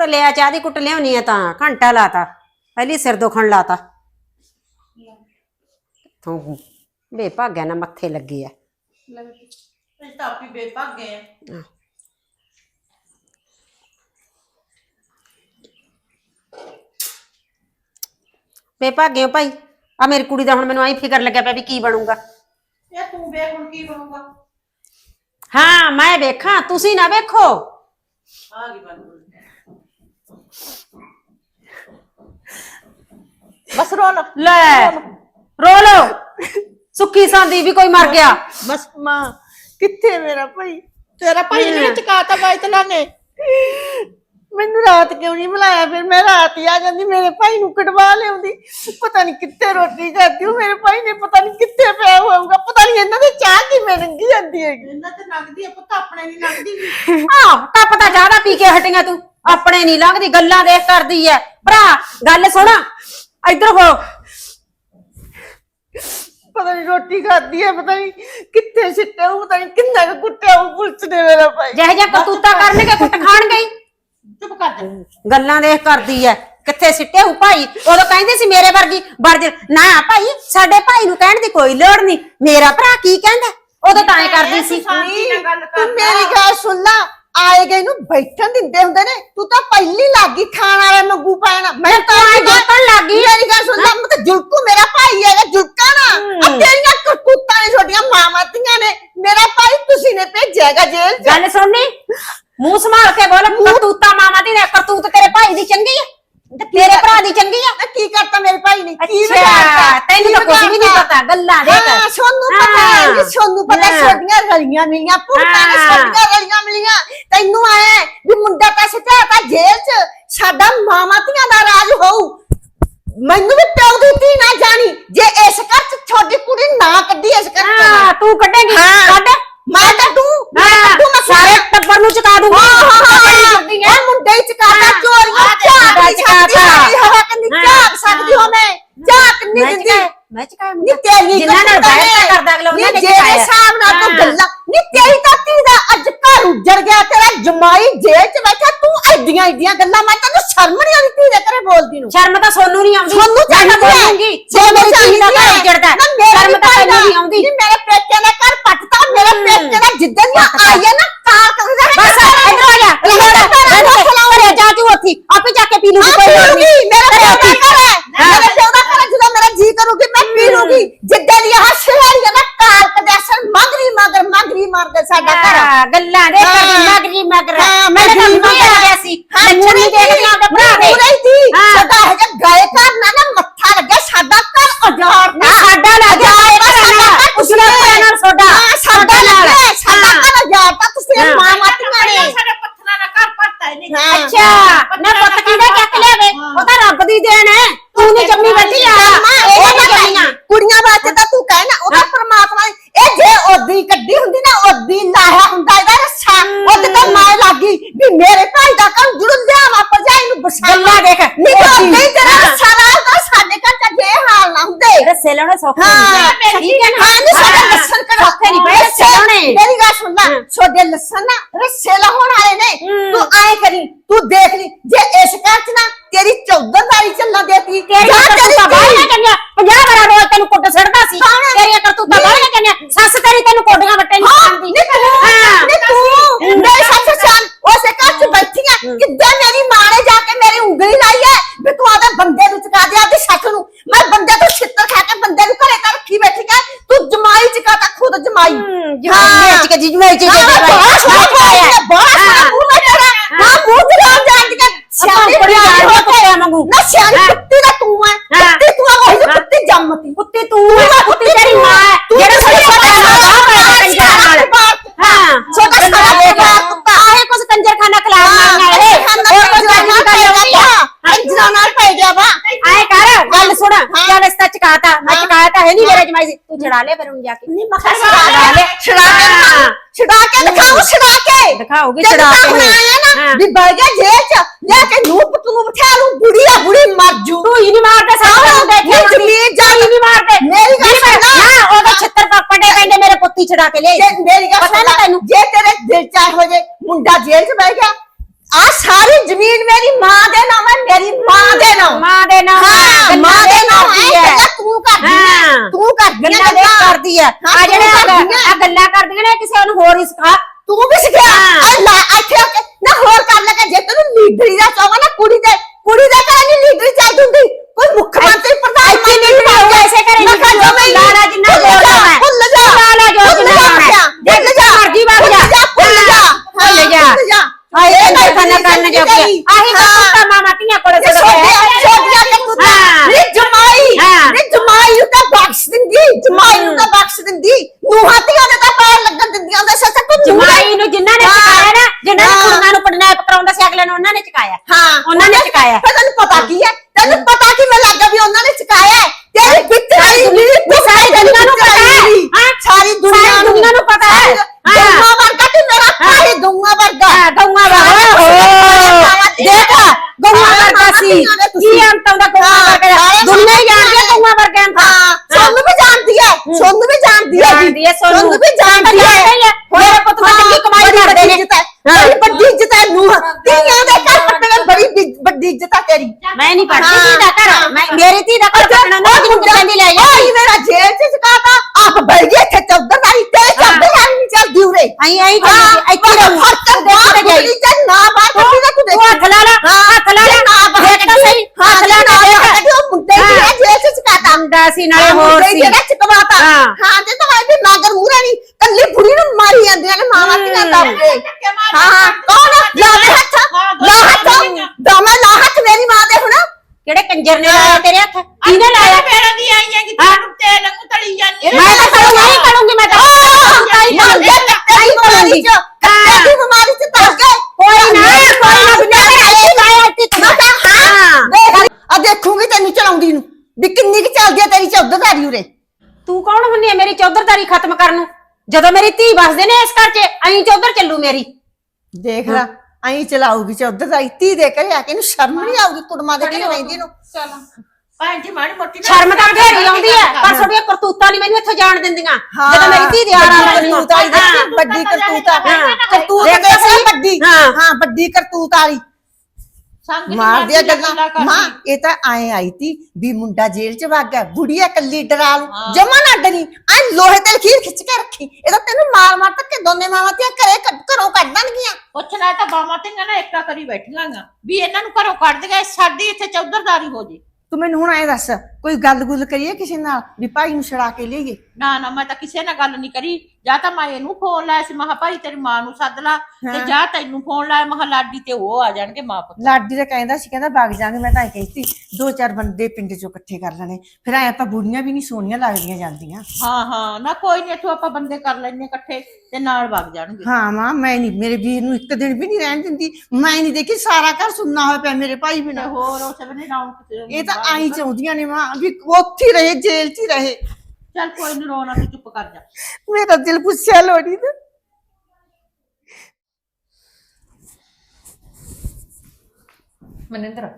ਕੁੜੇ ਲਿਆ ਚਾਹ ਦੀ ਕੁੱਟ ਲਿਆਉਣੀ ਆ ਤਾਂ ਘੰਟਾ ਲਾਤਾ ਪਹਿਲੀ ਸਿਰ ਦੁਖਣ ਲਾਤਾ। ਤੂੰ ਬੇਭਾਗਿਆ ਨਾ ਮੱਥੇ ਲੱਗੀ ਆ। ਅਸੀਂ ਤਾਂ ਆਪੀ ਬੇਭਾਗੇ ਆ। ਬੇਭਾਗੇ ਹੋ ਭਾਈ ਆ ਮੇਰੀ ਕੁੜੀ ਦਾ ਹੁਣ ਮੈਨੂੰ ਆਈ ਫਿਕਰ ਲੱਗਿਆ ਪਿਆ ਵੀ ਕੀ ਬਣੂਗਾ। ਇਹ ਤੂੰ ਵੇਖ ਹੁਣ ਕੀ ਬਣੂਗਾ। ਹਾਂ ਮੈਂ ਵੇਖਾਂ ਤੁਸੀਂ ਨਾ ਵੇਖੋ। ਆ ਗਈ ਬਣ ਬਸ ਰੋ ਲੋ ਲੈ ਰੋ ਲੋ ਸੁੱਕੀ ਸਾਂਦੀ ਵੀ ਕੋਈ ਮਰ ਗਿਆ। ਬਸ ਮਾਂ ਕਿੱਥੇ ਮੇਰਾ ਭਾਈ? ਤੇਰਾ ਭਾਈ ਨੇ ਚਕਾਤਾ ਬਾਇਤਲਾ ਨੇ। ਮੈਨੂੰ ਰਾਤ ਕਿਉਂ ਨਹੀਂ ਬੁਲਾਇਆ? ਫਿਰ ਮੈਂ ਰਾਤ ਹੀ ਆ ਜਾਂਦੀ ਮੇਰੇ ਭਾਈ ਨੂੰ ਕਢਵਾ ਲਿਆਉਂਦੀ। ਪਤਾ ਨਹੀਂ ਕਿੱਥੇ ਰੋਟੀ ਖਾਦੀ ਉਹ ਮੇਰੇ ਭਾਈ ਨੇ ਪਤਾ ਨਹੀਂ ਕਿੱਥੇ ਪਿਆ ਹੋਊਗਾ। ਪਤਾ ਨਹੀਂ ਇਹਨਾਂ ਦੇ ਚਾਹ ਕਿਵੇਂ ਲੰਗੀ ਜਾਂਦੀ ਹੈਗੀ। ਇਹਨਾਂ ਤੇ ਲੱਗਦੀ ਹੈ ਪੁੱਤ ਆਪਣੇ ਨਹੀਂ ਲੱਗਦੀ ਹਾਂ ਟੱਪ ਤਾਂ ਜ਼ਿਆਦਾ ਪੀ ਕੇ ਹਟੀਆਂ ਤੂੰ। ਆਪਣੇ ਨਹੀਂ ਲੰਘਦੀ ਗੱਲਾਂ ਦੇਖ ਕਰਦੀ ਐ। ਭਰਾ ਗੱਲ ਸੁਣ। ਇੱਧਰ ਹੋ। ਪਤਾ ਨਹੀਂ ਰੋਟੀ ਖਾਦੀ ਹੈ ਪਤਾ ਨਹੀਂ ਕਿੱਥੇ ਸਿੱਟਿਆ ਉਹ ਪਤਾ ਨਹੀਂ ਕਿੰਨਾ ਕੁ ਕੁੱਟਿਆ ਉਹ ਪੁਲਿਸ ਨੇ ਮੇਰਾ ਭਾਈ। ਜਿਹੇ ਜਿਹਾ ਕਰਤੂਤਾ ਕਰਨਗੇ ਕੁੱਟ ਖਾਣਗੇ ਹੀ। ਚੁੱਪ ਕਰ ਜਾ। ਗੱਲਾਂ ਦੇਖ ਕਰਦੀ ਐ ਕਿੱਥੇ ਸਿੱਟੇ ਹੋ ਭਾਈ। ਉਦੋਂ ਕਹਿੰਦੇ ਸੀ ਮੇਰੇ ਵਰਗੀ ਵਰਜ ਨਾ ਭਾਈ ਸਾਡੇ ਭਾਈ ਨੂੰ ਕਹਿਣ ਦੀ ਕੋਈ ਲੋੜ ਨਹੀਂ ਮੇਰਾ ਭਰਾ ਕੀ ਕਹਿੰਦਾ? ਉਦੋਂ ਤਾਂ ਐ ਕਰਦੀ ਸੀ। ਤੂੰ ਮੇਰੀ ਗੱਲ ਸੁਣ ਲਾ। ਆਏ ਗਏ ਨੂੰ ਬੈਠਣ ਦਿੰਦੇ ਹੁੰਦੇ ਨੇ। ਤੂੰ ਤਾਂ ਪਹਿਲੀ ਲੱਗੀ ਖਾਣ ਵਾਲੇ ਮੰਗੂ ਪੈਣਾ ਮੈਂ ਤਾਂ ਜੋਤਣ ਲੱਗ। ਮੇਰੀ ਗੱਲ ਸੁਣ ਲਾ ਮੈਂ ਤਾਂ ਜੁਲਕੂ ਮੇਰਾ ਭਾਈ ਹੈਗਾ ਜੁਲਕਾ ਨਾ। ਆ ਤੇਰੀਆਂ ਕਰਤੂਤਾਂ ਨੇ ਛੋਟੀਆਂ ਮਾਮਾਤੀਆਂ ਨੇ। ਮੇਰਾ ਭਾਈ ਤੁਸੀਂ ਨੇ ਭੇਜਿਆਗਾ ਜੇਲ੍ਹ ਗੱਲ ਸੁਣਨੀ। ਮੂੰਹ ਸੰਭਾਲ ਕੇ ਬੋਲ ਕਰਤੂਤਾ ਮਾਮਾ ਦੀ ਨੇ ਕਰਤੂਤ ਤੇਰੇ ਭਾਈ ਦੀ ਚੰਗੀ ਤੇ ਤੇਰੇ ਭਰਾ ਦੀ ਚੰਗੀ ਆ ਕੀ ਕਰਤਾ ਮੇਰੇ ਭਾਈ ਨੇ ਕੀ ਅੱਛਾ? ਤੈਨੂੰ ਤਾਂ ਕੁਝ ਵੀ ਨਹੀਂ? ਪਤਾ ਗੱਲਾਂ ਦੇਖ ਹਾਂ ਸੋਨੂੰ ਪਤਾ ਹੈ ਸੋਨੂੰ ਪਤਾ। ਛੋਟੀਆਂ ਰਲੀਆਂ ਮਿਲੀਆਂ ਪੁੱਤਾਂ ਨੇ। ਛੋਟੀਆਂ ਰਲੀਆਂ ਮਿਲੀਆਂ ਤੈਨੂੰ ਆਇਆ ਵੀ ਮੁੰਡਾ ਤਾਂ ਸਿੱਟਿਆ ਤਾਂ ਜੇਲ੍ਹ 'ਚ ਸਾਡਾ ਮਾਮਾਤੀਆਂ ਦਾ ਰਾਜ ਹੋਊ ਮੈਨੂੰ ਵੀ ਪਿਓ ਦੀ ਧੀ ਨਾ ਜਾਣੀ ਜੇ ਇਸ ਘਰ 'ਚ ਛੋਟੀ ਕੁੜੀ ਨਾ ਕੱਢੀ ਇਸ ਘਰ 'ਚ ਹਾਂ ਤੂੰ ਕੱਢੇਂਗੀ ਹਾਂ। ਕੱਢ ਮੈਂ ਤਾਂ ਤੂੰ ਮੈਂ ਹਾਂ, ਕੱਢੂ ਮੈਂ ਸਾਰੇ ਟੱਬਰ ਨੂੰ ਚਕਾ ਦੂੰਗੀ ਹਾਂ ਹਾਂ ਕੱਢਣੀ ਹਾਂ ਕਰਦੀ ਐ। ਇਹ ਮੁੰਡੇ ਹੀ ਚਕਾਤਾ ਹਾਂ। ਚੋਰੀਆਂ ਆਹ ਦੇਖ, ਝਾਕ ਮੁੰਡਾ ਨਹੀਂ ਸਕਦੀ ਚਕਾਤਾ। ਹੈਗੀ, ਹਵਾ ਕੰਨੀ ਹਾਂ। ਝਾਕ ਸਕਦੀ ਹੋ ਮੈਂ ਝਾਕ ਨਹੀਂ ਮੈਂ ਦਿੰਦੀ ਚਕਾਇਆ ਮੈਂ ਚਕਾਇਆ ਨੀ ਤੇਰੀ ਜਿਨ੍ਹਾਂ ਨਾਲ ਬਹਿਸ ਕਰਦਾ ਅਗਲਾ ਉਹਨਾਂ ਨੇ ਜਿਹੜੇ ਚਕਾਇਆ ਹਿਸਾਬ ਨਾਲ ਤੂੰ ਹਾਂ। ਗੱਲਾਂ ਨੀ ਤੇਰੀ ਤਾਂ ਧੀ ਦਾ ਅੱਜ ਘਰ ਉੱਜੜ ਗਿਆ ਤੇਰਾ ਜਮਾਈ ਜੇਲ੍ਹ 'ਚ ਬੈਠਾ ਤੂੰ ਐਡੀਆਂ ਐਡੀਆਂ ਗੱਲਾਂ ਮੈਂ ਤੈਨੂੰ ਸ਼ਰਮ ਨਹੀਂ ਆਉਂਦੀ ਧੀ ਦੇ ਘਰੇ ਬੋਲਦੀ ਨੂੰ ਸ਼ਰਮ ਤਾਂ ਸੋਨੂੰ ਨਹੀਂ ਆਉਂਦੀ। ਜਾਂ ਮੈਂ ਚਾਹੀਦੀ ਹੈ। ਬੋਲੂੰਗੀ ਜੇ ਜੇ ਮੇਰੀ ਧੀ ਦਾ ਘਰ। ਉਜੜਦਾ ਨਾ ਸ਼ਰਮ ਤਾਂ ਤੈਨੂੰ ਨਹੀਂ ਆਉਂਦੀ। ਨੀ ਮੇਰੇ ਪੇਕੇ ਦਾ ਘਰ ਪੱਟਤਾ ਮੇਰੇ। ਪੇਕੇ ਦਾ ਦੀ ਪੱਟਤਾ। ਆਈ ਹੈ ਨਾ ਕਾਰ ਕਰ ਜਾ ਬਸ ਇੱਧਰ ਆ ਜਾ। ਅਰੇ ਜਾ ਤੂੰ ਉੱਥੇ ਆਪੇ ਜਾ ਕੇ ਪੀ ਲੂਗੀ ਕੋਈ ਨਹੀਂ ਮੇਰਾ ਪਿਓ ਦਾ ਘਰ ਹੈ ਹਾਂ। ਮੇਰੇ ਪਿਓ ਦਾ ਘਰ ਹੈ, ਜਦੋਂ ਮੇਰਾ ਜੀ ਕਰੂਗੀ ਮੈਂ ਪੀ ਲੂਗੀ ਜਿੱਦਾਂ ਦੀ ਆਹ ਸ਼ਹਿਰੀਆਂ ਦਾ ਕਾਰ ਕਦੈਸਨ ਮਗਰੀ ਮਗਰ ਮਗਰੀ ਮਰਦੇ ਸਾਡਾ ਘਰ ਹਾਂ, ਗੱਲਾਂ ਦੇ ਹਾਂ। ਕਰਦੀ ਮਗਰੀ ਮਗਰ ਹਾਂ, ਮੈਂ ਤਾਂ ਮਗਰੀ ਮੂੰਹ ਮਗਰ। ਆ ਗਿਆ ਸੀ ਹਾਂ, ਮੈਨੂੰ ਨਹੀਂ ਛੁਰੀ ਦੇਖਦੀ ਆਪਦੇ ਭਰਾ ਦੇ ਪੂਰਾ ਹੀ ਸੀ ਹਾਂ। ਸਾਡਾ ਹੈ ਜੇ ਗਏ ਘਰ ਨਾ ਨਾ ਮੱਥਾ ਲੱਗਿਆ ਸਾਡਾ ਘਰ ਉਜਾੜ ਨਾ ਸਾਡਾ ਲੱਗ ਗਿਆ ਇਹ ਘਰ ਨਾਲ ਉਸਨੇ ਭਰਾ ਨਾਲ ਸੋਡਾ ਹਾਂ ਸਾਡਾ ਲੱਗਿਆ ਸਾਡਾ ਘਰ ਉਜਾੜਤਾ ਤੁਸੀਂ ਹਾਂ। ਮਾਂ ਮਾਤੀਆਂ ਨੇ ਸਾਡੇ ਪੱਥਰਾਂ ਦਾ ਘਰ ਭਰਤਾ ਇਹਨੇ ਹਾਂ। ਅੱਛਾ ਨਾ ਪੁੱਤ ਕਿਹਦਾ ਚੱਕ ਲਿਆਵੇ ਉਹ ਤਾਂ ਰੱਬ ਦੀ ਦੇਣ ਹੈ ਤੂੰ ਨਹੀਂ ਜੰਮੀ ਬੈਠੀ ਆ ਮਾਂ ਉਹ ਇਹ ਨਹੀਂ ਨਾ ਜੰਮੀਆਂ ਕੁੜੀਆਂ ਵਾਸਤੇ ਤਾਂ ਤੂੰ ਕਹਿ ਨਾ ਉਹ ਤਾਂ ਪ੍ਰਮਾਤਮਾ ਨੇ- ਇਹ ਜੇ ਉਹਦੀ ਕੱਢੀ ਹੁੰਦੀ ਨਾ ਉਹਦੀ ਲਾਇਆ ਹੁੰਦਾ ਇਹਦਾ ਰੱਸਾ ਉਹਦੇ ਤਾਂ ਮੈਂ ਵੀ ਮੇਰੇ ਭਾਈ ਦਾ ਕੰਮ ਜੁੜ ਲਿਆਵਾ ਭਰਜਾਈ ਨੂੰ ਬਸਾ ਗੱਲਾਂ ਦੇਖ ਨਹੀਂ ਤਾਂ। ਨਹੀਂ ਤੇਰਾ। ਰੱਸਾ ਲਾਉਂਦਾ ਸਾਡੇ ਘਰ ਚ ਜੇ ਹਾਲ ਨਾ ਹੁੰਦੇ ਰੱਸੇ ਲਾਉਣੇ ਸੌਖੇ ਹਾਂ ਹੁੰਦੇ ਆ। ਠੀਕ ਹੈ ਹਾਂ ਨਹੀਂ ਸਾਡੇ। ਲੱਸਣ ਕਰਾ ਨਹੀਂ ਪਏ ਰੱਸੇ ਲਾਉਣੇ ਮੇਰੀ ਗੱਲ ਸੁਣ ਲੈ ਛੋਡੇ ਲੱਸਣ ਨਾ ਰੱਸੇ ਲਾਉਣ ਵਾਲੇ ਨੇ ਹੂੰ। ਤੂੰ ਆਏ ਕਰੀ ਤੂੰ ਦੇਖ ਲਈ ਜੇ ਇਸ ਘਰ ਚ ਨਾ ਤੇਰੀ ਚੌਧਰਦਾਰੀ ਚੱਲਣ ਦੇਤੀ ਤੇਰੀ ਜਾਂ ਕਰਤੂਤਾਂ ਤੇਰੀ ਬਾਹਲੀਆਂ ਚੰਗੀਆਂ 50 ਵਾਰਾ ਰੋਜ਼ ਤੈਨੂੰ ਕੁੱਟ ਸੜਦਾ ਸੀ ਕੌਣ ਹੈ? ਤੇਰੀਆਂ ਕਰਤੂਤਾਂ ਬਾਹਲੀਆਂ ਚੰਗੀਆਂ ਸੱਸ ਤੇਰੀ ਤੈਨੂੰ ਕੋਡੀਆਂ ਵੱਟੇ ਨਹੀਂ ਹਾਂ ਖਾਂਦੀ ਨੀ ਤੂੰ ਹਾਂ। ਨੀ ਤੂੰ ਮੇਰੀ ਸੱਸ ਸਾਨ ਉਸੇ ਘਰ ਚ ਬੈਠੀ ਆ ਕਿੱਦਾਂ ਮੇਰੀ ਮਾਂ ਨੇ ਜਾ ਕੇ ਮੇਰੀ ਉਂਗਲੀ ਲਾਈ ਹੈ ਵੀ ਤੂੰ ਆਦੇ ਬੰਦੇ ਨੂੰ ਚਕਾ ਦੇ ਆਦੀ ਸੱਸ ਨੂੰ ਮੈਂ ਬੰਦੇ ਤੋਂ ਛਿੱਤਰ ਖਾ ਕੇ ਬੰਦੇ ਨੂੰ ਘਰੇ ਤਾਂ ਰੱਖੀ ਬੈਠੀ ਹੈ ਤੂੰ ਜਮਾਈ ਚਕਾ ਤਾ ਖੁਦ ਜਮਾਈ ਜਮਾਈ ਵੇਚ ਕੇ ਜੀਜੂ ਵੇਚ ਕੇ ਹਾਂ, ਬਹੁਤ ਸੋਹਣਾ ਪਾਇਆ ਨੂੰ ਛਡਾ ਕੇ ਦਿਖਾਓਗੇ ਤੈਨੂੰ ਛਡਾ ਤਾਂ ਕੇ। ਹੁਣ ਆਇਆ ਨਾ ਹਾਂ। ਵੀ ਬਹਿ ਗਿਆ ਜੇਲ੍ਹ ਚ ਜਾ ਕੇ ਨੂੰ ਪੁੱਤ ਨੂੰ ਬਿਠਾ ਲੂ ਬੁੜੀ ਆ ਬੁੜੀ ਮਰ ਜੂ। ਤੂੰ ਹੀ ਨਹੀਂ ਮਾਰਦੇ ਸਾਰਾ ਨੂੰ ਦੇਖਿਆ ਨਹੀਂ ਜ਼ਮੀਰ ਜਾ ਨਹੀਂ ਮਾਰਦੇ। ਮੇਰੀ ਗੱਲ ਨਹੀਂ ਮਾਰਦਾ। ਸੁਣਨਾ। ਨਾ। ਉਹਦੇ ਛਿੱਤਰ ਪਾਪੜੇ ਕਹਿੰਦੇ ਮੇਰੇ ਪੁੱਤੀ ਛਡਾ ਕੇ ਲਿਆਈ। ਤੇ ਮੇਰੀ ਗੱਲ ਪਤਾ ਨਾ ਸੁਣ ਤੈਨੂੰ। ਜੇ ਤੇਰੇ ਦਿਲ ਚ ਆਏ ਹੋ ਜੇ ਮੁੰਡਾ ਜੇਲ੍ਹ ਚ ਬਹਿ ਗਿਆ ਆ ਸਾਰੀ ਜ਼ਮੀਨ ਮੇਰੀ ਮਾਂ ਦੇ ਨਾਮ ਹੈ ਮੇਰੀ ਮਾਂ ਦੇ ਨਾਮ। ਮਾਂ ਦੇ ਨਾਮ। ਹਾਂ ਮਾਂ ਦੇ ਨਾਮ ਹੈ। ਤੂੰ ਕਰਦੀ ਹੈ ਹਾਂ। ਤੂੰ ਕਰਦੀ ਹੈ ਗੱਲਾਂ ਦੇ ਕਰਦੀ ਹੈ। ਆ ਜਿਹੜੇ ਆ ਗੱਲਾਂ ਕਰਦੀਆਂ ਨੇ ਕਿਸੇ ਨੂੰ ਹੋਰ ਹੀ ਸਿਖਾ। ਤੂੰ ਵੀ ਸਿੱਖਿਆ ਆ ਲੈ ਇੱਥੇ ਆ ਕੇ ਨਾ ਹੋਰ ਕਰ। ਲੈ ਜੇ ਤੈਨੂੰ ਲੀਡਰੀ ਦਾ ਚਾਹਵਾ ਨਾ ਕੁੜੀ ਦੇ ਕੁੜੀ ਦੇ ਘਰ ਨਹੀਂ ਲੀਡਰੀ ਚਾਹੀਦੀ ਹੁੰਦੀ ਕੋਈ ਮੁੱਖ ਮੰਤਰੀ ਪ੍ਰਧਾਨ ਇੱਥੇ ਮੰਤਰੀ ਲੀਡਰੀ ਹੋਊ, ਐਸੇ ਘਰੇ ਮੈਂ ਕਿਹਾ ਲੀਡਰੀ ਹੋਊ, ਜਮਾਂ ਹੀ ਲਾਲਾ ਨਹੀਂ। ਜਿੰਨਾ ਭੁੱਲ ਬੋਲਦਾ ਜਾ, ਮੈਂ। ਭੁੱਲ ਜਾ ਲਾਲਾ ਜੋ ਭੁੱਲ ਜਿੰਨਾ ਜਾ, ਮੈਂ। ਭੁੱਲ ਜਿੱਥੇ ਜਾ ਮਰਜ਼ੀ ਵਗ ਭੁੱਲ ਜਾ। ਜਾ ਭੁੱਲ ਜਾ ਭੁੱਲ ਜਾ। ਭੁੱਲ ਜਾ ਆਏ ਇਹ ਕੰਨਾ ਗੱਲ ਕੰਨਾ ਨਹੀਂ ਕੰਨ ਜੋ ਗਈ। ਆਹੀ ਹਾਂ। ਤਾਂ ਮਾਮਾ ਧੀਆਂ ਕੋਲੇ ਇਹ ਛੋਟੀਆਂ ਛੋਟੀਆਂ ਤੇ ਤੂੰ ਤਾਂ ਹਾਂ। ਨੀ ਜਮਾਈ ਹਾਂ। ਨੀ ਜਮਾਈ ਨੂੰ ਤਾਂ ਬਖਸ਼ ਦਿੰਦੀ ਜਮਾਈ ਨੂੰ ਤਾਂ ਬਖਸ਼ ਦਿੰਦੀ ਨੂੰਹਾਂ ਧੀਆਂ ਦੇ ਤਾਂ ਪੈਰ ਲੱਗਣ ਦਿੰਦੀਆਂ ਉਹਦੇ ਸੱਚ ਤੂੰ ਨੂੰਹ ਦਾ- ਜਮਾਈ ਨੂੰ ਜਿਨ੍ਹਾਂ ਨੇ ਹਾਂ। ਚਕਾਇਆ ਨਾ ਜਿਨ੍ਹਾਂ ਨੇ ਹਾਂ। ਕੁੜੀਆਂ ਨੂੰ ਕਿਡਨੈਪ ਕਰਾਉਂਦਾ ਸੀ ਅਗਲੇ ਨੂੰ ਉਹਨਾਂ ਨੇ ਚਕਾਇਆ ਹਾਂ ਉਹਨਾਂ ਨੇ ਚਕਾਇਆ ਫਿਰ ਤੈਨੂੰ ਪਤਾ ਕੀ ਹੈ ਤੈਨੂੰ ਪਤਾ ਕਿ ਮੈਂ ਲੱਗਾ ਵੀ ਉਹਨਾਂ ਨੇ ਚਕਾਇਆ ਹੈ ਤੇਰੀ ਪਿੱਛੇ ਸਾਰੀ ਦੁਨੀਆ- ਤੂੰ ਸਾਰੀ ਦੁਨੀਆ ਨੂੰ ਪਤਾ ਹੈ। ਹਾਂ। ਸਾਰੀ ਦੁਨੀਆ ਸਾਰੀ ਦੁਨੀਆ ਨੂੰ ਪਤਾ ਹੈ। ਹਾਂ। ਦੂੰਗਾ ਵਰਗਾ ਤੇ ਮੇਰਾ ਭਾਈ ਦੂੰਗਾ ਵਰਗਾ ਹਾਂ ਗਊਆਂ ਵਰਗਾ ਦੇਖ ਗਊਆਂ ਵਰਗਾ ਸੀ ਕੀ ਅੰਤ ਆਉਂਦਾ ਗਊਆਂ ਵਰਗਾ ਦੁਨੀਆ ਹੀ ਜਾਣਦੀ ਹੈ ਗਊਆਂ ਵਰਗਾ ਅੰਤ ਹਾਂ ਸੋਨੂੰ ਵੀ ਜਾਣਦੀ ਹੈ ਸੋਨੂੰ ਵੀ ਜਾਣਦੀ ਹੈ ਜਾਣਦੀ ਹੈ ਸੋਨੂੰ। ਸੋਨੂੰ ਵੀ ਜਾਣਦੀ ਜਾਣਦੀ ਹੈ ਹੈ। ਮੇਰੇ ਪੁੱਤ ਤਾਂ ਚੰਗੀ ਕਮਾਈ ਬੜੀ ਕਰਦੇ ਨੇ। ਵੱਡੀ ਇੱਜ਼ਤ ਹੈ ਬੜੀ ਵੱਡੀ ਇੱਜ਼ਤ ਹੈ ਨੂੰਹ ਧੀਆਂ ਦੇ ਘਰ ਪੱਟਣ ਬੜੀ ਵੀ- ਵੱਡੀ ਇੱਜ਼ਤ ਹੈ ਤੇਰੀ ਮੈਂ ਨਹੀਂ ਪੜਦੀ ਹਾਂ, ਧੀ ਦਾ ਘਰ ਹਾਂ। ਮੈਂ ਮੇਰੀ ਧੀ ਦਾ ਘਰ ਪਟਣਾ ਨਾ ਜਿਹਨੂੰ ਕਿੱਦਾਂ ਦੀ ਲੈ ਜਾ ਭਾਈ ਮੇਰਾ ਜੇਲ੍ਹ ਚ ਚਕਾਤਾ ਆਪ ਬਹਿ ਗਈ ਇੱਥੇ ਚੌਧਰ ਵਾਲੀ ਤੇ ਚੌਧਰ ਵਾਲੀ ਨਹੀਂ ਚੱਲਦੀ ਉਰੇ ਆਈ ਆਈ ਚੱਲੂਗੀ ਇੱਥੇ ਰਹੂ ਹੱਥ ਦੇ ਤੇ ਜਾਈ ਕੁੜੀ ਤੇ ਨਾ ਬਾਹਰ ਕੱਢੀ ਨਾ ਤੂੰ ਤੂੰ ਹੱਥ ਲਾ ਲਾ ਹੱਥ ਲਾ ਲਾ ਦੇਖ ਤਾਂ ਸਹੀ ਹੱਥ ਲਾ ਲਾ ਦੇਖ ਉਹ ਮੁੰਡੇ ਦੀ ਹਾਂ। ਹੈ ਜੇਲ੍ਹ ਚ ਚਕਾਤਾ ਮੁੰਡਾ ਸੀ ਨਾਲੇ ਹੋਰ ਸੀ ਜਿਹੜਾ ਚਕਵਾਤਾ ਹਾਂ। ਹਾਂ ਤੇ ਤਾਂ ਵੀ ਨਾਗਰ ਮੂਹਰੇ ਨਹੀਂ ਕੱਲੀ ਬੁੜੀ ਨੂੰ ਮਾਰੀ ਜਾਂਦੀਆਂ ਨੇ ਮਾਵਾਂ ਧੀਆਂ ਦਾ ਕੇ ਹਾਂ ਕੌਣ ਲਾ ਦੇ ਹੱਥ ਲਾ ਹੱਥ ਦਮੇ ਲਾ ਹੱਥ ਮੇਰੀ ਮਾਂ ਦੇ ਹੁਣ ਕਿਹੜੇ ਕੰਜਰ ਨੇ। ਲਾਇਆ ਤੇਰੇ ਹੱਥ? ਕਿਹਨੇ ਲਾਇਆ? ਮੇਰਾ ਦੀ ਆਈ ਹੈ। ਕਿ ਤੈਨੂੰ ਤੇਲ ਨੂੰ ਤਲੀ ਜਾਂਦੀ ਮੈਂ ਤਾਂ ਕਰੂੰ ਨਹੀਂ ਕਰੂੰਗੀ ਮੈਂ ਤਾਂ। ਤਾਈ ਕਰੂੰਗੀ ਤਾਈ ਕਰੂੰਗੀ ਦੀ ਬਿਮਾਰੀ ਚ ਤਾਂ ਕੇ ਕੋਈ ਨਾ ਕੋਈ ਨਾ ਬਿਨਾ ਇੱਥੇ ਲਾਇਆ ਇੱਥੇ ਮੈਂ ਤਾਂ ਹਾਂ। ਆ ਦੇਖੂਗੀ ਤੈਨੂੰ ਚਲਾਉਂਦੀ ਨੂੰ ਵੀ ਕਿੰਨੀ ਕਿ ਚੱਲਦੀ ਆ ਤੇਰੀ ਚੌਧਰਦਾਰੀ ਉਰੇ। ਤੂੰ ਕੌਣ ਹੁੰਨੀ ਹੈ ਮੇਰੀ ਚੌਧਰਦਾਰੀ ਖਤਮ ਕਰਨ ਨੂੰ? ਜਦੋਂ ਮੇਰੀ ਧੀ ਵਸਦੇ ਨੇ ਇਸ ਘਰ 'ਚ ਐਂ ਚੌਧਰ ਚੱਲੂ ਮੇਰੀ। ਦੇਖ ਲੈ ਐਂ ਚਲਾਉਗੀ ਚੌਧਰਦਾਰੀ ਤੀ ਦੇ ਕਰੇ ਆ ਕੇ ਇਹਨੂੰ ਸ਼ਰਮ ਨਹੀਂ ਆਉਗੀ ਕੁੜਮਾ ਦੇ ਘਰੇ ਰਹਿੰਦੀ ਨੂੰ? ਚਲ। ਭੈਣ ਜੀ ਮਾੜੀ ਮੋਟੀ ਸ਼ਰਮ ਤਾਂ ਢੇਰੀ ਆਉਂਦੀ ਹੈ ਪਰ ਤੁਹਾਡੀਆਂ ਕਰਤੂਤਾਂ ਨਹੀਂ ਮੈਨੂੰ ਇੱਥੋਂ ਜਾਣ ਦਿੰਦੀਆਂ। ਜਦੋਂ ਮੇਰੀ ਧੀ ਦੇ ਆਰਾ ਲੱਗਣੀ ਕਰਤੂਤ ਵਾਲੀ ਦੇਖੀ ਵੱਡੀ ਕਰਤੂਤ ਆ। ਕਰਤੂਤ ਦੇਖ ਤਾਂ ਦੇ ਸਹੀ। ਵੱਡੀ। ਹਾਂ। ਹਾਂ ਵੱਡੀ ਕਰਤੂਤ ਵਾਲੀ। ਸੰਗ ਮਾਰਦੀਆਂ ਗੱਲਾਂ। ਮਾਂ ਇਹ ਤਾਂ ਆਏ ਆਈ ਤੀ ਵੀ ਮੁੰਡਾ ਜੇਲ੍ਹ ਚ ਵਗ ਗਿਆ ਬੁੜੀਆ ਕੱਲੀ ਡਰਾ ਲੂ। ਜਮਾ ਨਾ ਡਰੀ। ਐ ਲੋਹੇ ਤੇ ਖੀਰ ਖਿੱਚ ਕੇ ਰੱਖੀ। ਇਹ ਤਾਂ ਤੈਨੂੰ ਮਾਰ ਮਾਰ ਤੱਕ ਦੋਨੇ ਮਾਵਾਂ ਤੇ ਘਰੇ ਘਰੋਂ ਕੱਢ ਦੇਣਗੀਆਂ। ਪੁੱਛਣਾ ਤਾਂ ਬਾਮਾ ਤੇ ਨਾ ਏਕਾ ਕਰੀ ਬੈਠੀਆਂ ਵੀ ਇਹਨਾਂ ਨੂੰ ਘਰੋਂ ਕੱਢ ਦੇ ਸਾਡੀ ਇੱਥੇ ਚੌਧਰਦਾਰੀ ਹੋ ਜੇ। ਤੂੰ ਮੈਨੂੰ ਹੁਣ ਐ ਦੱਸ ਕੋਈ ਗੱਲ ਗੁੱਲ ਕਰੀਏ ਕਿਸੇ ਨਾਲ ਵੀ ਭਾਈ ਨੂੰ ਛੜਾ ਕੇ ਲਈਏ ਨਾ ਨਾ ਮੈਂ ਤਾਂ ਕਿਸੇ ਨਾਲ ਗੱਲ ਨਹੀਂ ਕਰੀ। ਜਾਂ ਤਾਂ ਮੈਂ ਇਹਨੂੰ ਫੋਨ ਲਾਇਆ ਸੀ ਮਹਾ ਭਾਈ ਤੇਰੀ ਮਾਂ ਨੂੰ ਸੱਦ ਲਾ ਤੇ ਹਾਂ। ਜਾਂ ਤੈਨੂੰ ਫੋਨ ਲਾਇਆ ਮਹਾ ਲਾਡੀ ਤੇ ਉਹ ਆ ਜਾਣਗੇ ਮਾਂ ਪੁੱਤ। ਲਾਡੀ ਤਾਂ ਕਹਿੰਦਾ ਸੀ ਕਹਿੰਦਾ ਵਗ ਜਾਾਂਗੇ ਮੈਂ ਤਾਂ ਐ ਕਹਿੰਦੀ ਦੋ ਚਾਰ ਬੰਦੇ ਪਿੰਡ ਚੋਂ ਇਕੱਠੇ ਕਰ ਲੈਣੇ। ਫਿਰ ਐ ਆਪਾਂ ਬੁੜੀਆਂ ਵੀ ਨਹੀਂ ਸੋਹਣੀਆਂ ਲੱਗਦੀਆਂ ਜਾਂਦੀਆਂ। ਹਾਂ ਹਾਂ ਨਾ ਕੋਈ ਨਹੀਂ ਇੱਥੋਂ ਆਪਾਂ ਬੰਦੇ ਕਰ ਲੈਣੇ ਇਕੱਠੇ ਤੇ ਨਾਲ ਵਗ ਜਾਣਗੇ। ਹਾਂ ਮਾਂ ਮੈਂ ਨਹੀਂ ਮੇਰੇ ਵੀਰ ਨੂੰ ਇੱਕ ਦਿਨ ਵੀ ਨਹੀਂ ਰਹਿਣ ਦਿੰਦੀ। ਮੈਂ ਨਹੀਂ ਦੇਖੀ ਸਾਰਾ ਘਰ ਸੁਣਨਾ ਹੋਇਆ ਪਿਆ ਮੇਰੇ ਭਾਈ ਤੇ ਬਿਨਾ ਹੋਰ ਉਸ ਵੇਲੇ ਰੌਣਕ ਇਹ ਤਾਂ ਆਈ ਚਾਹੁੰਦੀਆਂ ਨੇ ਮਾਂ ਵੀ ਉੱਥੇ ਹੀ ਰਹੇ ਜੇਲ੍ਹ 'ਚ ਹੀ ਰਹੇ। ਚੱਲ ਕੋਈ ਨਹੀਂ ਰੋਣਾ ਤੂੰ ਚੁੱਪ ਕਰ ਜਾ। ਮੇਰਾ ਦਿਲ ਪੁੱਛਿਆ ਲੋੜੀ ਦਾ ਮਨਿੰਦਰ।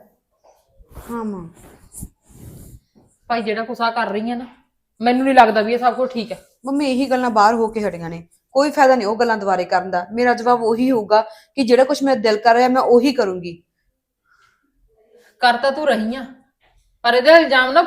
ਹਾਂ ਮਾਂ। ਭਾਈ ਜਿਹੜਾ ਆ ਕਰ ਰਹੀ ਹੈ ਨਾ ਮੈਨੂੰ ਨਹੀਂ ਲੱਗਦਾ ਵੀ ਇਹ ਸਭ ਕੁਝ ਠੀਕ ਹੈ ਮੰਮੀ ਇਹੀ ਗੱਲਾਂ ਬਾਹਰ ਹੋ ਕੇ ਹਟੀਆਂ ਨੇ। ਕੋਈ ਫਾਇਦਾ ਨਹੀਂ ਉਹ ਗੱਲਾਂ ਦੁਬਾਰੇ ਕਰਨ ਦਾ। ਮੇਰਾ ਜਵਾਬ ਉਹੀ ਹੋਊਗਾ ਕਿ ਜਿਹੜਾ ਕੁਝ ਮੇਰਾ ਦਿਲ ਕਰ ਰਿਹਾ ਮੈਂ ਉਹੀ ਕਰੂੰਗੀ। ਕਰ ਤਾਂ ਤੂੰ ਰਹੀ ਆ ਪਰ ਇਹਦਾ ਇਲਜ਼ਾਮ ਨਾ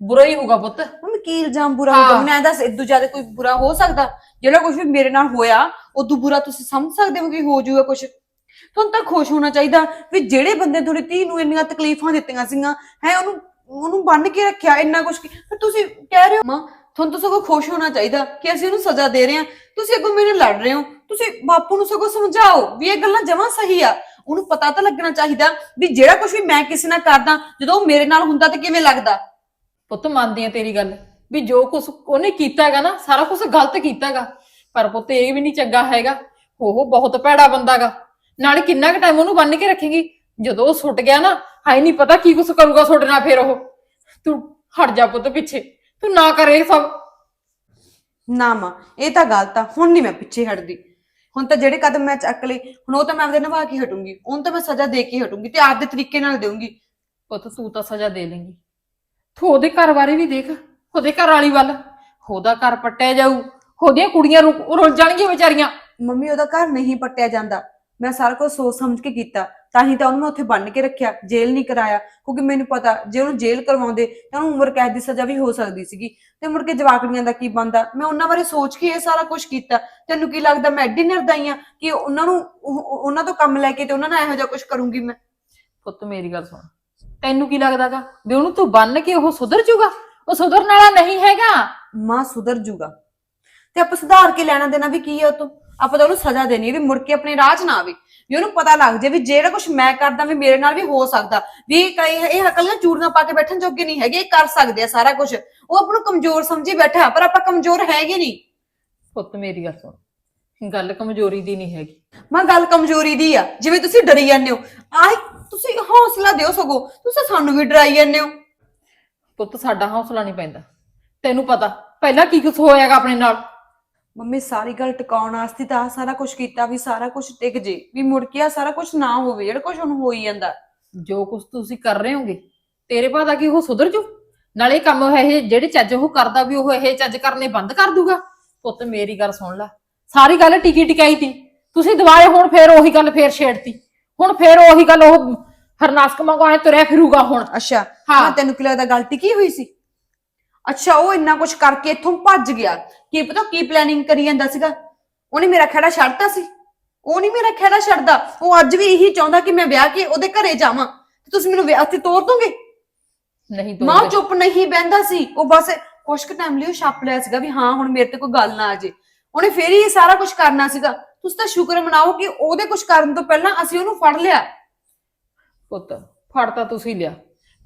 ਬੁਰਾ ਹੀ ਹੋਊਗਾ ਪੁੱਤ। ਮੰਮੀ ਕੀ ਇਲਜ਼ਾਮ ਬੁਰਾ ਹੋਊਗਾ ਹਾਂ। ਐਂ ਦੱਸ ਇਦੋਂ ਜ਼ਿਆਦਾ ਕੋਈ ਬੁਰਾ ਹੋ ਸਕਦਾ? ਜਿਹੜਾ ਕੁਝ ਵੀ ਮੇਰੇ ਨਾਲ ਹੋਇਆ ਉਦੋਂ ਬੁਰਾ ਤੁਸੀਂ ਸਮਝ ਸਕਦੇ ਹੋ ਕਿ ਹੋ ਜਾਊਗਾ ਕੁਝ ਤੁਹਾਨੂੰ ਤਾਂ ਖੁਸ਼ ਹੋਣਾ ਚਾਹੀਦਾ ਵੀ ਜਿਹੜੇ ਬੰਦੇ ਤੁਹਾਡੀ ਧੀ ਨੂੰ ਇੰਨੀਆਂ ਤਕਲੀਫਾਂ ਦਿੱਤੀਆਂ ਸੀਗੀਆਂ ਹੈ ਉਹਨੂੰ ਉਹਨੂੰ ਬੰਨ ਕੇ ਰੱਖਿਆ ਇੰਨਾ ਕੁਝ ਪਰ ਤੁਸੀਂ ਕਹਿ ਰਹੇ ਹੋ ਮਾਂ ਤੁਹਾਨੂੰ ਤਾਂ ਸਗੋਂ ਖੁਸ਼ ਹੋਣਾ ਚਾਹੀਦਾ ਕਿ ਅਸੀਂ ਉਹਨੂੰ ਸਜ਼ਾ ਦੇ ਰਹੇ ਹਾਂ। ਤੁਸੀਂ ਅੱਗੋਂ ਮੇਰੇ ਨਾਲ ਲੜ ਰਹੇ ਹੋ। ਤੁਸੀਂ ਬਾਪੂ ਨੂੰ ਸਗੋਂ ਸਮਝਾਓ ਵੀ ਇਹ ਗੱਲਾਂ ਜਮਾਂ ਸਹੀ ਆ। ਉਹਨੂੰ ਪਤਾ ਤਾਂ ਲੱਗਣਾ ਚਾਹੀਦਾ ਵੀ ਜਿਹੜਾ ਕੁਝ ਵੀ ਮੈਂ ਕਿਸੇ ਨਾਲ ਕਰਦਾ ਜਦੋਂ ਉਹ ਮੇਰੇ ਨਾਲ ਹੁੰਦਾ ਤਾਂ ਕਿਵੇਂ ਲੱਗਦਾ? ਪੁੱਤ ਮੰਨਦੀ ਆ ਤੇਰੀ ਗੱਲ। ਵੀ ਜੋ ਕੁਛ ਉਹਨੇ ਕੀਤਾਗਾ ਨਾ ਸਾਰਾ ਕੁਝ ਗਲਤ ਕੀਤਾਗਾ। ਪਰ ਪੁੱਤ ਇਹ ਵੀ ਨਹੀਂ ਚੰਗਾ ਹੈਗਾ ਉਹ ਬਹੁਤ ਭੈੜਾ ਬੰਦਾਗਾ। ਨਾਲੇ ਕਿੰਨਾ ਕੁ ਟਾਈਮ ਉਹਨੂੰ ਬੰਨ ਕੇ ਰੱਖੇਗੀ? ਜਦੋਂ ਉਹ ਸੁੱਟ ਗਿਆ ਨਾ ਹਾਈ ਨਹੀਂ ਪਤਾ ਕੀ ਕੁਛ ਕਰੂਗਾ ਤੁਹਾਡੇ ਨਾਲ ਫਿਰ ਉਹ। ਤੂੰ ਹਟ ਜਾ ਪੁੱਤ ਪਿੱਛੇ ਤੂੰ ਨਾ ਕਰ ਇਹ ਸਭ। ਨਾ ਮਾਂ ਇਹ ਤਾਂ ਗਲਤ ਆ ਹੁਣ ਨਹੀਂ ਮੈਂ ਪਿੱਛੇ ਹਟਦੀ। ਹੁਣ ਤਾਂ ਜਿਹੜੇ ਕਦਮ ਮੈਂ ਚੱਕ ਲਏ ਹੁਣ ਉਹ ਤਾਂ ਮੈਂ ਆਪਦੇ ਨਿਭਾ ਕੇ ਹਟੂੰਗੀ ਉਹਨੂੰ ਤਾਂ ਮੈਂ ਸਜ਼ਾ ਦੇ ਕੇ ਹਟੂੰਗੀ ਤੇ ਆਪਦੇ ਤਰੀਕੇ ਨਾਲ ਦੇਵਾਂਗੀ ਪੁੱਤ ਤੂੰ ਤਾਂ ਸਜ਼ਾ ਦੇ ਲੇਂਗੀ ਤੂੰ ਉਹਦੇ ਘਰ ਬਾਰੇ ਵੀ ਦੇਖ। ਉਹਦੇ ਘਰ ਵਾਲੀ ਵੱਲ। ਉਹਦਾ ਘਰ ਪੱਟਿਆ ਜਾਊ। ਉਹਦੀਆਂ ਕੁੜੀਆਂ ਰੁ- ਰੁੱਲ ਜਾਣਗੀਆਂ ਵਿਚਾਰੀਆਂ। ਮੰਮੀ ਉਹਦਾ ਘਰ ਨਹੀਂ ਪੱਟਿਆ ਜਾਂਦਾ। ਮੈਂ ਸਾਰਾ ਕੁਝ ਸੋਚ ਸਮਝ ਕੇ ਕੀਤਾ। ਤਾਂ ਹੀ ਤਾਂ ਉਹਨੂੰ ਮੈਂ ਉੱਥੇ ਬੰਨ ਕੇ ਰੱਖਿਆ। ਜੇਲ੍ਹ ਨਹੀਂ ਕਰਾਇਆ। ਕਿਉਂਕਿ ਮੈਨੂੰ ਪਤਾ ਜੇ ਉਹਨੂੰ ਜੇਲ੍ਹ ਕਰਵਾਉਂਦੇ ਤਾਂ ਉਹਨੂੰ ਉਮਰ ਕੈਦ ਦੀ ਸਜ਼ਾ ਵੀ ਹੋ ਸਕਦੀ ਸੀਗੀ। ਤੇ ਮੁੜ ਕੇ ਜਵਾਕੜੀਆਂ ਦਾ ਕੀ ਬੰਦਾ ਮੈਂ ਉਹਨਾਂ ਬਾਰੇ ਸੋਚ ਕੇ ਇਹ ਸਾਰਾ ਕੁਝ ਕੀਤਾ। ਤੈਨੂੰ ਕੀ ਲੱਗਦਾ ਮੈਂ ਐਡੀ ਨਿਰਦਈ ਆ ਕਿ ਉਹਨਾਂ ਨੂੰ ਉਹ- ਉਹ- ਉਹਨਾਂ ਤੋਂ ਕੰਮ ਲੈ ਕੇ ਤੇ ਉਹਨਾਂ ਨਾਲ ਇਹੋ ਜਿਹਾ ਕੁਝ ਕਰੂੰਗੀ ਮੈਂ? ਪੁੱਤ ਮੇਰੀ ਗੱਲ ਸੁਣ। ਤੈਨੂੰ ਕੀ ਲੱਗਦਾਗਾ? ਵੀ ਉਹਨੂੰ ਤੂੰ ਬੰਨ ਕੇ ਉਹ ਸੁਧਰ ਜਾਊਗਾ ਉਹ ਸੁਧਰਨ ਵਾਲਾ ਨਹੀਂ ਹੈਗਾ। ਮਾਂ ਸੁਧਰ ਜੂਗਾ। ਤੇ ਆਪਾਂ ਸੁਧਾਰ ਕੇ ਲੈਣਾ ਦੇਣਾ ਵੀ ਕੀ ਹੈ ਉਹ ਤੋਂ? ਆਪਾਂ ਤਾਂ ਉਹਨੂੰ ਸਜ਼ਾ ਦੇਣੀ ਹੈ ਵੀ ਮੁੜ ਕੇ ਆਪਣੇ ਰਾਹ 'ਚ ਨਾ ਆਵੇ। ਵੀ ਉਹਨੂੰ ਪਤਾ ਲੱਗ ਜੇ ਵੀ ਜਿਹੜਾ ਕੁਝ ਮੈਂ ਕਰਦਾ ਵੀ ਮੇਰੇ ਨਾਲ ਵੀ ਹੋ ਸਕਦਾ। ਵੀ ਕਈ ਇਹ ਅਕਲੀਆਂ ਚੂੜੀਆਂ ਪਾ ਕੇ ਬੈਠਣ ਜੋਗੇ ਨਹੀਂ ਹੈਗੇ ਇਹ ਕਰ ਸਕਦੇ ਆ ਸਾਰਾ ਕੁਝ ਉਹ ਆਪ ਨੂੰ ਕਮਜ਼ੋਰ ਸਮਝੀ ਬੈਠਾ ਪਰ ਆਪਾਂ ਕਮਜ਼ੋਰ ਹੈਗੇ ਨਹੀਂ। ਪੁੱਤ ਮੇਰੀ ਗੱਲ ਸੁਣ। ਗੱਲ ਕਮਜ਼ੋਰੀ ਦੀ ਨਹੀਂ ਹੈਗੀ। ਮਾਂ ਗੱਲ ਕਮਜ਼ੋਰੀ ਦੀ ਆ। ਜਿਵੇਂ ਤੁਸੀਂ ਡਰੀ ਜਾਂਦੇ ਹੋ। ਆਹ ਤੁਸੀਂ ਹੌਸਲਾ ਦਿਓ ਸਗੋ। ਤੁਸੀਂ ਸਾਨੂੰ ਵੀ ਡਰਾਈ ਜਾਂਦੇ ਹੋ। ਪੁੱਤ ਸਾਡਾ ਹੌਸਲਾ ਨਹੀਂ ਪੈਂਦਾ। ਤੈਨੂੰ ਪਤਾ ਪਹਿਲਾਂ ਕੀ ਕੁਝ ਹੋਇਆਗਾ ਆਪਣੇ ਨਾਲ? ਮੰਮੀ ਸਾਰੀ ਗੱਲ ਟਿਕਾਉਣ ਵਾਸਤੇ ਤਾਂ ਆਹ ਸਾਰਾ ਕੁਝ ਕੀਤਾ ਵੀ ਸਾਰਾ ਕੁਝ ਟਿਕ ਜੇ ਵੀ ਮੁੜ ਕੇ ਆ ਸਾਰਾ ਕੁਝ ਨਾ ਹੋਵੇ ਜਿਹੜਾ ਕੁਝ ਹੁਣ ਹੋ ਹੀ ਜਾਂਦਾ। ਜੋ ਕੁਝ ਤੁਸੀਂ ਕਰ ਰਹੇ ਹੋਗੇ ਤੇਰੇ ਪਤਾ ਕਿ ਉਹ ਸੁਧਰ ਜੂ? ਨਾਲੇ ਕੰਮ ਇਹ ਜਿਹੜੇ ਚੱਜ ਉਹ ਕਰਦਾ ਵੀ ਉਹ ਇਹ ਚੱਜ ਕਰਨੇ ਬੰਦ ਕਰ ਦੂਗਾ? ਪੁੱਤ ਮੇਰੀ ਗੱਲ ਸੁਣ ਲੈ। ਸਾਰੀ ਗੱਲ ਟਿਕੀ ਟਿਕਾਈ ਤੀ। ਤੁਸੀਂ ਦੁਬਾਰੇ ਹੁਣ ਫੇਰ ਉਹੀ ਗੱਲ ਫੇਰ ਛੇੜਤੀ। ਹੁਣ ਫੇਰ ਉਹੀ ਗੱਲ ਉਹ ਹਰਨਾਸਕ ਐ ਤੁਰਿਆ ਫਿਰੂਗਾ ਹੁਣ। ਅੱਛਾ ਹਾਂ। ਹਾਂ ਤੈਨੂੰ ਕੀ ਲੱਗਦਾ ਗਲਤੀ ਕੀ ਹੋਈ ਸੀ? ਅੱਛਾ ਉਹ ਇੰਨਾ ਕੁਝ ਕਰਕੇ ਇੱਥੋਂ ਭੱਜ ਗਿਆ। ਕੀ ਪਤਾ ਕੀ ਪਲੈਨਿੰਗ ਕਰੀ ਜਾਂਦਾ ਸੀਗਾ? ਉਹਨੇ ਮੇਰਾ ਖੜਾ ਛੱਡਤਾ ਸੀ। ਉਹ ਨਹੀਂ ਮੇਰਾ ਖੜਾ ਛੱਡਦਾ। ਉਹ ਅੱਜ ਵੀ ਇਹੀ ਚਾਹੁੰਦਾ ਕਿ ਮੈਂ ਵਿਆਹ ਕੇ ਉਹਦੇ ਘਰੇ ਜਾਵਾਂ। ਤੇ ਤੁਸੀਂ ਮੈਨੂੰ ਵਿਆਹ ਤੇ ਤੋਰ ਦੋਗੇ? ਨਹੀਂ ਮਾਂ ਤੋਰਦੇ। ਚੁੱਪ ਨਹੀਂ ਬਹਿੰਦਾ ਸੀ। ਉਹ ਬਸ ਕੁਛ ਕੁ ਟਾਈਮ ਲਈ ਉਹ ਛੱਪ ਲਿਆ ਸੀਗਾ ਵੀ ਹਾਂ ਹੁਣ ਮੇਰੇ ਤੇ ਕੋਈ ਗੱਲ ਨਾ ਆ ਜੇ। ਉਹਨੇ ਫੇਰ ਹੀ ਇਹ ਸਾਰਾ ਕੁਝ ਕਰਨਾ ਸੀਗਾ। ਤੁਸੀਂ ਤਾਂ ਸ਼ੁਕਰ ਮਨਾਓ ਕਿ ਉਹਦੇ ਕੁਝ ਕਰਨ ਤੋਂ ਪਹਿਲਾਂ ਅਸੀਂ ਉਹਨੂੰ ਫੜ ਲਿਆ। ਪੁੱਤ ਫੜ ਤਾਂ ਤੁਸੀਂ ਲਿਆ।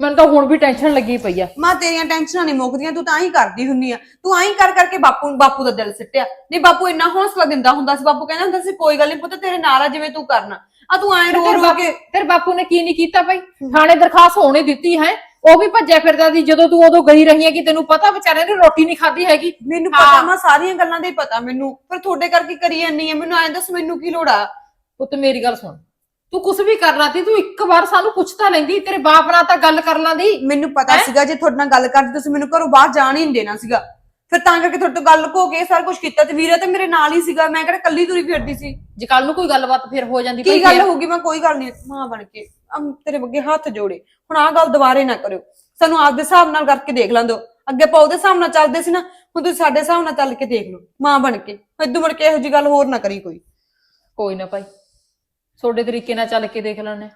ਮੈਨੂੰ ਤਾਂ ਹੁਣ ਵੀ ਟੈਨਸ਼ਨ ਲੱਗੀ ਪਈ ਆ। ਮਾਂ ਤੇਰੀਆਂ ਟੈਨਸ਼ਨਾਂ ਨਹੀਂ ਮੁੱਕਦੀਆਂ ਤੂੰ ਤਾਂ ਹੀ ਕਰਦੀ ਹੁੰਨੀ ਆ। ਤੂੰ ਆਹੀ ਕਰ ਕਰਕੇ ਬਾਪੂ ਬਾਪੂ ਦਾ ਦਿਲ ਸਿੱਟਿਆ। ਨਹੀਂ ਬਾਪੂ ਇੰਨਾ ਹੌਸਲਾ ਦਿੰਦਾ ਹੁੰਦਾ ਸੀ। ਬਾਪੂ ਕਹਿੰਦਾ ਹੁੰਦਾ ਸੀ ਕੋਈ ਗੱਲ ਨਹੀਂ ਪੁੱਤ ਤੇਰੇ ਨਾਲ ਆ ਜਿਵੇਂ ਤੂੰ ਕਰਨਾ। ਆ ਤੂੰ ਐਂ ਰੋ ਰੋ ਕੇ ਤੇਰੇ ਬਾਪੂ ਨੇ ਕੀ ਨਹੀਂ ਕੀਤਾ ਭਾਈ ਥਾਣੇ ਦਰਖਾਸਤ ਹੋਣੇ ਦਿੱਤੀ ਹੈ। ਉਹ ਵੀ ਭੱਜਿਆ ਫਿਰਦਾ ਸੀ। ਜਦੋਂ ਤੂੰ ਉਦੋਂ ਗਈ ਰਹੀ ਹੈ ਕਿ ਤੈਨੂੰ ਪਤਾ ਵਿਚਾਰੇ ਨੇ ਰੋਟੀ ਨਹੀਂ ਖਾਧੀ ਹੈਗੀ। ਮੈਨੂੰ। ਪਤਾ ਮਾਂ ਸਾਰੀਆਂ ਗੱਲਾਂ ਦਾ ਹੀ ਪਤਾ ਮੈਨੂੰ। ਪਰ ਤੁਹਾਡੇ ਕਰਕੇ ਕਰੀ ਜਾਂਦੀ ਆ। ਮੈਨੂੰ ਐਂ ਦੱਸ ਮੈਨੂੰ ਕੀ ਲੋੜ ਆ? ਪੁੱਤ ਮੇਰੀ ਗੱਲ ਸੁਣ। ਤੂੰ ਕੁਝ ਵੀ ਕਰ ਤੀ ਤੂੰ ਇੱਕ ਵਾਰ ਸਾਨੂੰ ਪੁੱਛ ਤਾਂ ਲੈਂਦੀ ਤੇਰੇ ਬਾਪ ਨਾਲ ਤਾਂ ਗੱਲ ਕਰ ਲਾਂਦੀ। ਮੈਨੂੰ ਪਤਾ ਹੈਂ? ਸੀਗਾ ਜੇ ਤੁਹਾਡੇ ਨਾਲ ਗੱਲ ਕਰਦੀ ਤੁਸੀਂ ਮੈਨੂੰ ਘਰੋਂ ਬਾਹਰ ਜਾਣ ਹੀ ਨਹੀਂ ਦੇਣਾ ਸੀਗਾ। ਫਿਰ ਤਾਂ ਕਰਕੇ ਤੁਹਾਡੇ ਤੋਂ ਗੱਲ ਕੋ ਕੇ ਸਾਰਾ ਕੁਝ ਕੀਤਾ ਤੇ ਵੀਰਾ ਤੇ ਮੇਰੇ ਨਾਲ ਹੀ ਸੀਗਾ ਮੈਂ ਕਿਹੜਾ ਕੱਲੀ ਤੁਰੀ ਫਿਰਦੀ ਸੀ। ਜੇ ਕੱਲ ਨੂੰ ਕੋਈ ਗੱਲਬਾਤ ਫਿਰ ਹੋ ਜਾਂਦੀ ਕੀ ਭਾਈ ਗੱਲ ਫਿਰ- ਹੋਊਗੀ? ਮੈਂ ਕੋਈ ਗੱਲ ਨਹੀਂ ਮਾਂ ਬਣ ਕੇ। ਅਮ ਤੇਰੇ ਅੱਗੇ ਹੱਥ ਜੋੜੇ। ਹੁਣ ਆਹ ਗੱਲ ਦੁਬਾਰੇ ਨਾ ਕਰਿਓ। ਸਾਨੂੰ ਆਪਦੇ ਹਿਸਾਬ ਨਾਲ ਕਰਕੇ ਦੇਖ ਲੈਂਦੋ ਅੱਗੇ ਆਪਾਂ ਉਹਦੇ ਹਿਸਾਬ ਨਾਲ ਚੱਲਦੇ ਸੀ ਨਾ ਹੁਣ ਤੁਸੀਂ ਸਾਡੇ ਹਿਸਾਬ ਨਾਲ ਚੱਲ ਕੇ ਦੇਖ ਲਓ ਮਾਂ ਬਣ ਕੇ। ਇਦੋਂ ਮੁੜ ਕੇ ਇਹੋ ਜੀ ਗੱਲ ਹੋਰ ਨਾ ਕਰੀ ਕੋਈ। ਕੋਈ ਨਾ ਭਾਈ। ਤੁਹਾਡੇ ਤਰੀਕੇ ਨਾਲ ਚੱਲ ਕੇ ਦੇਖ ਲੈਣੇ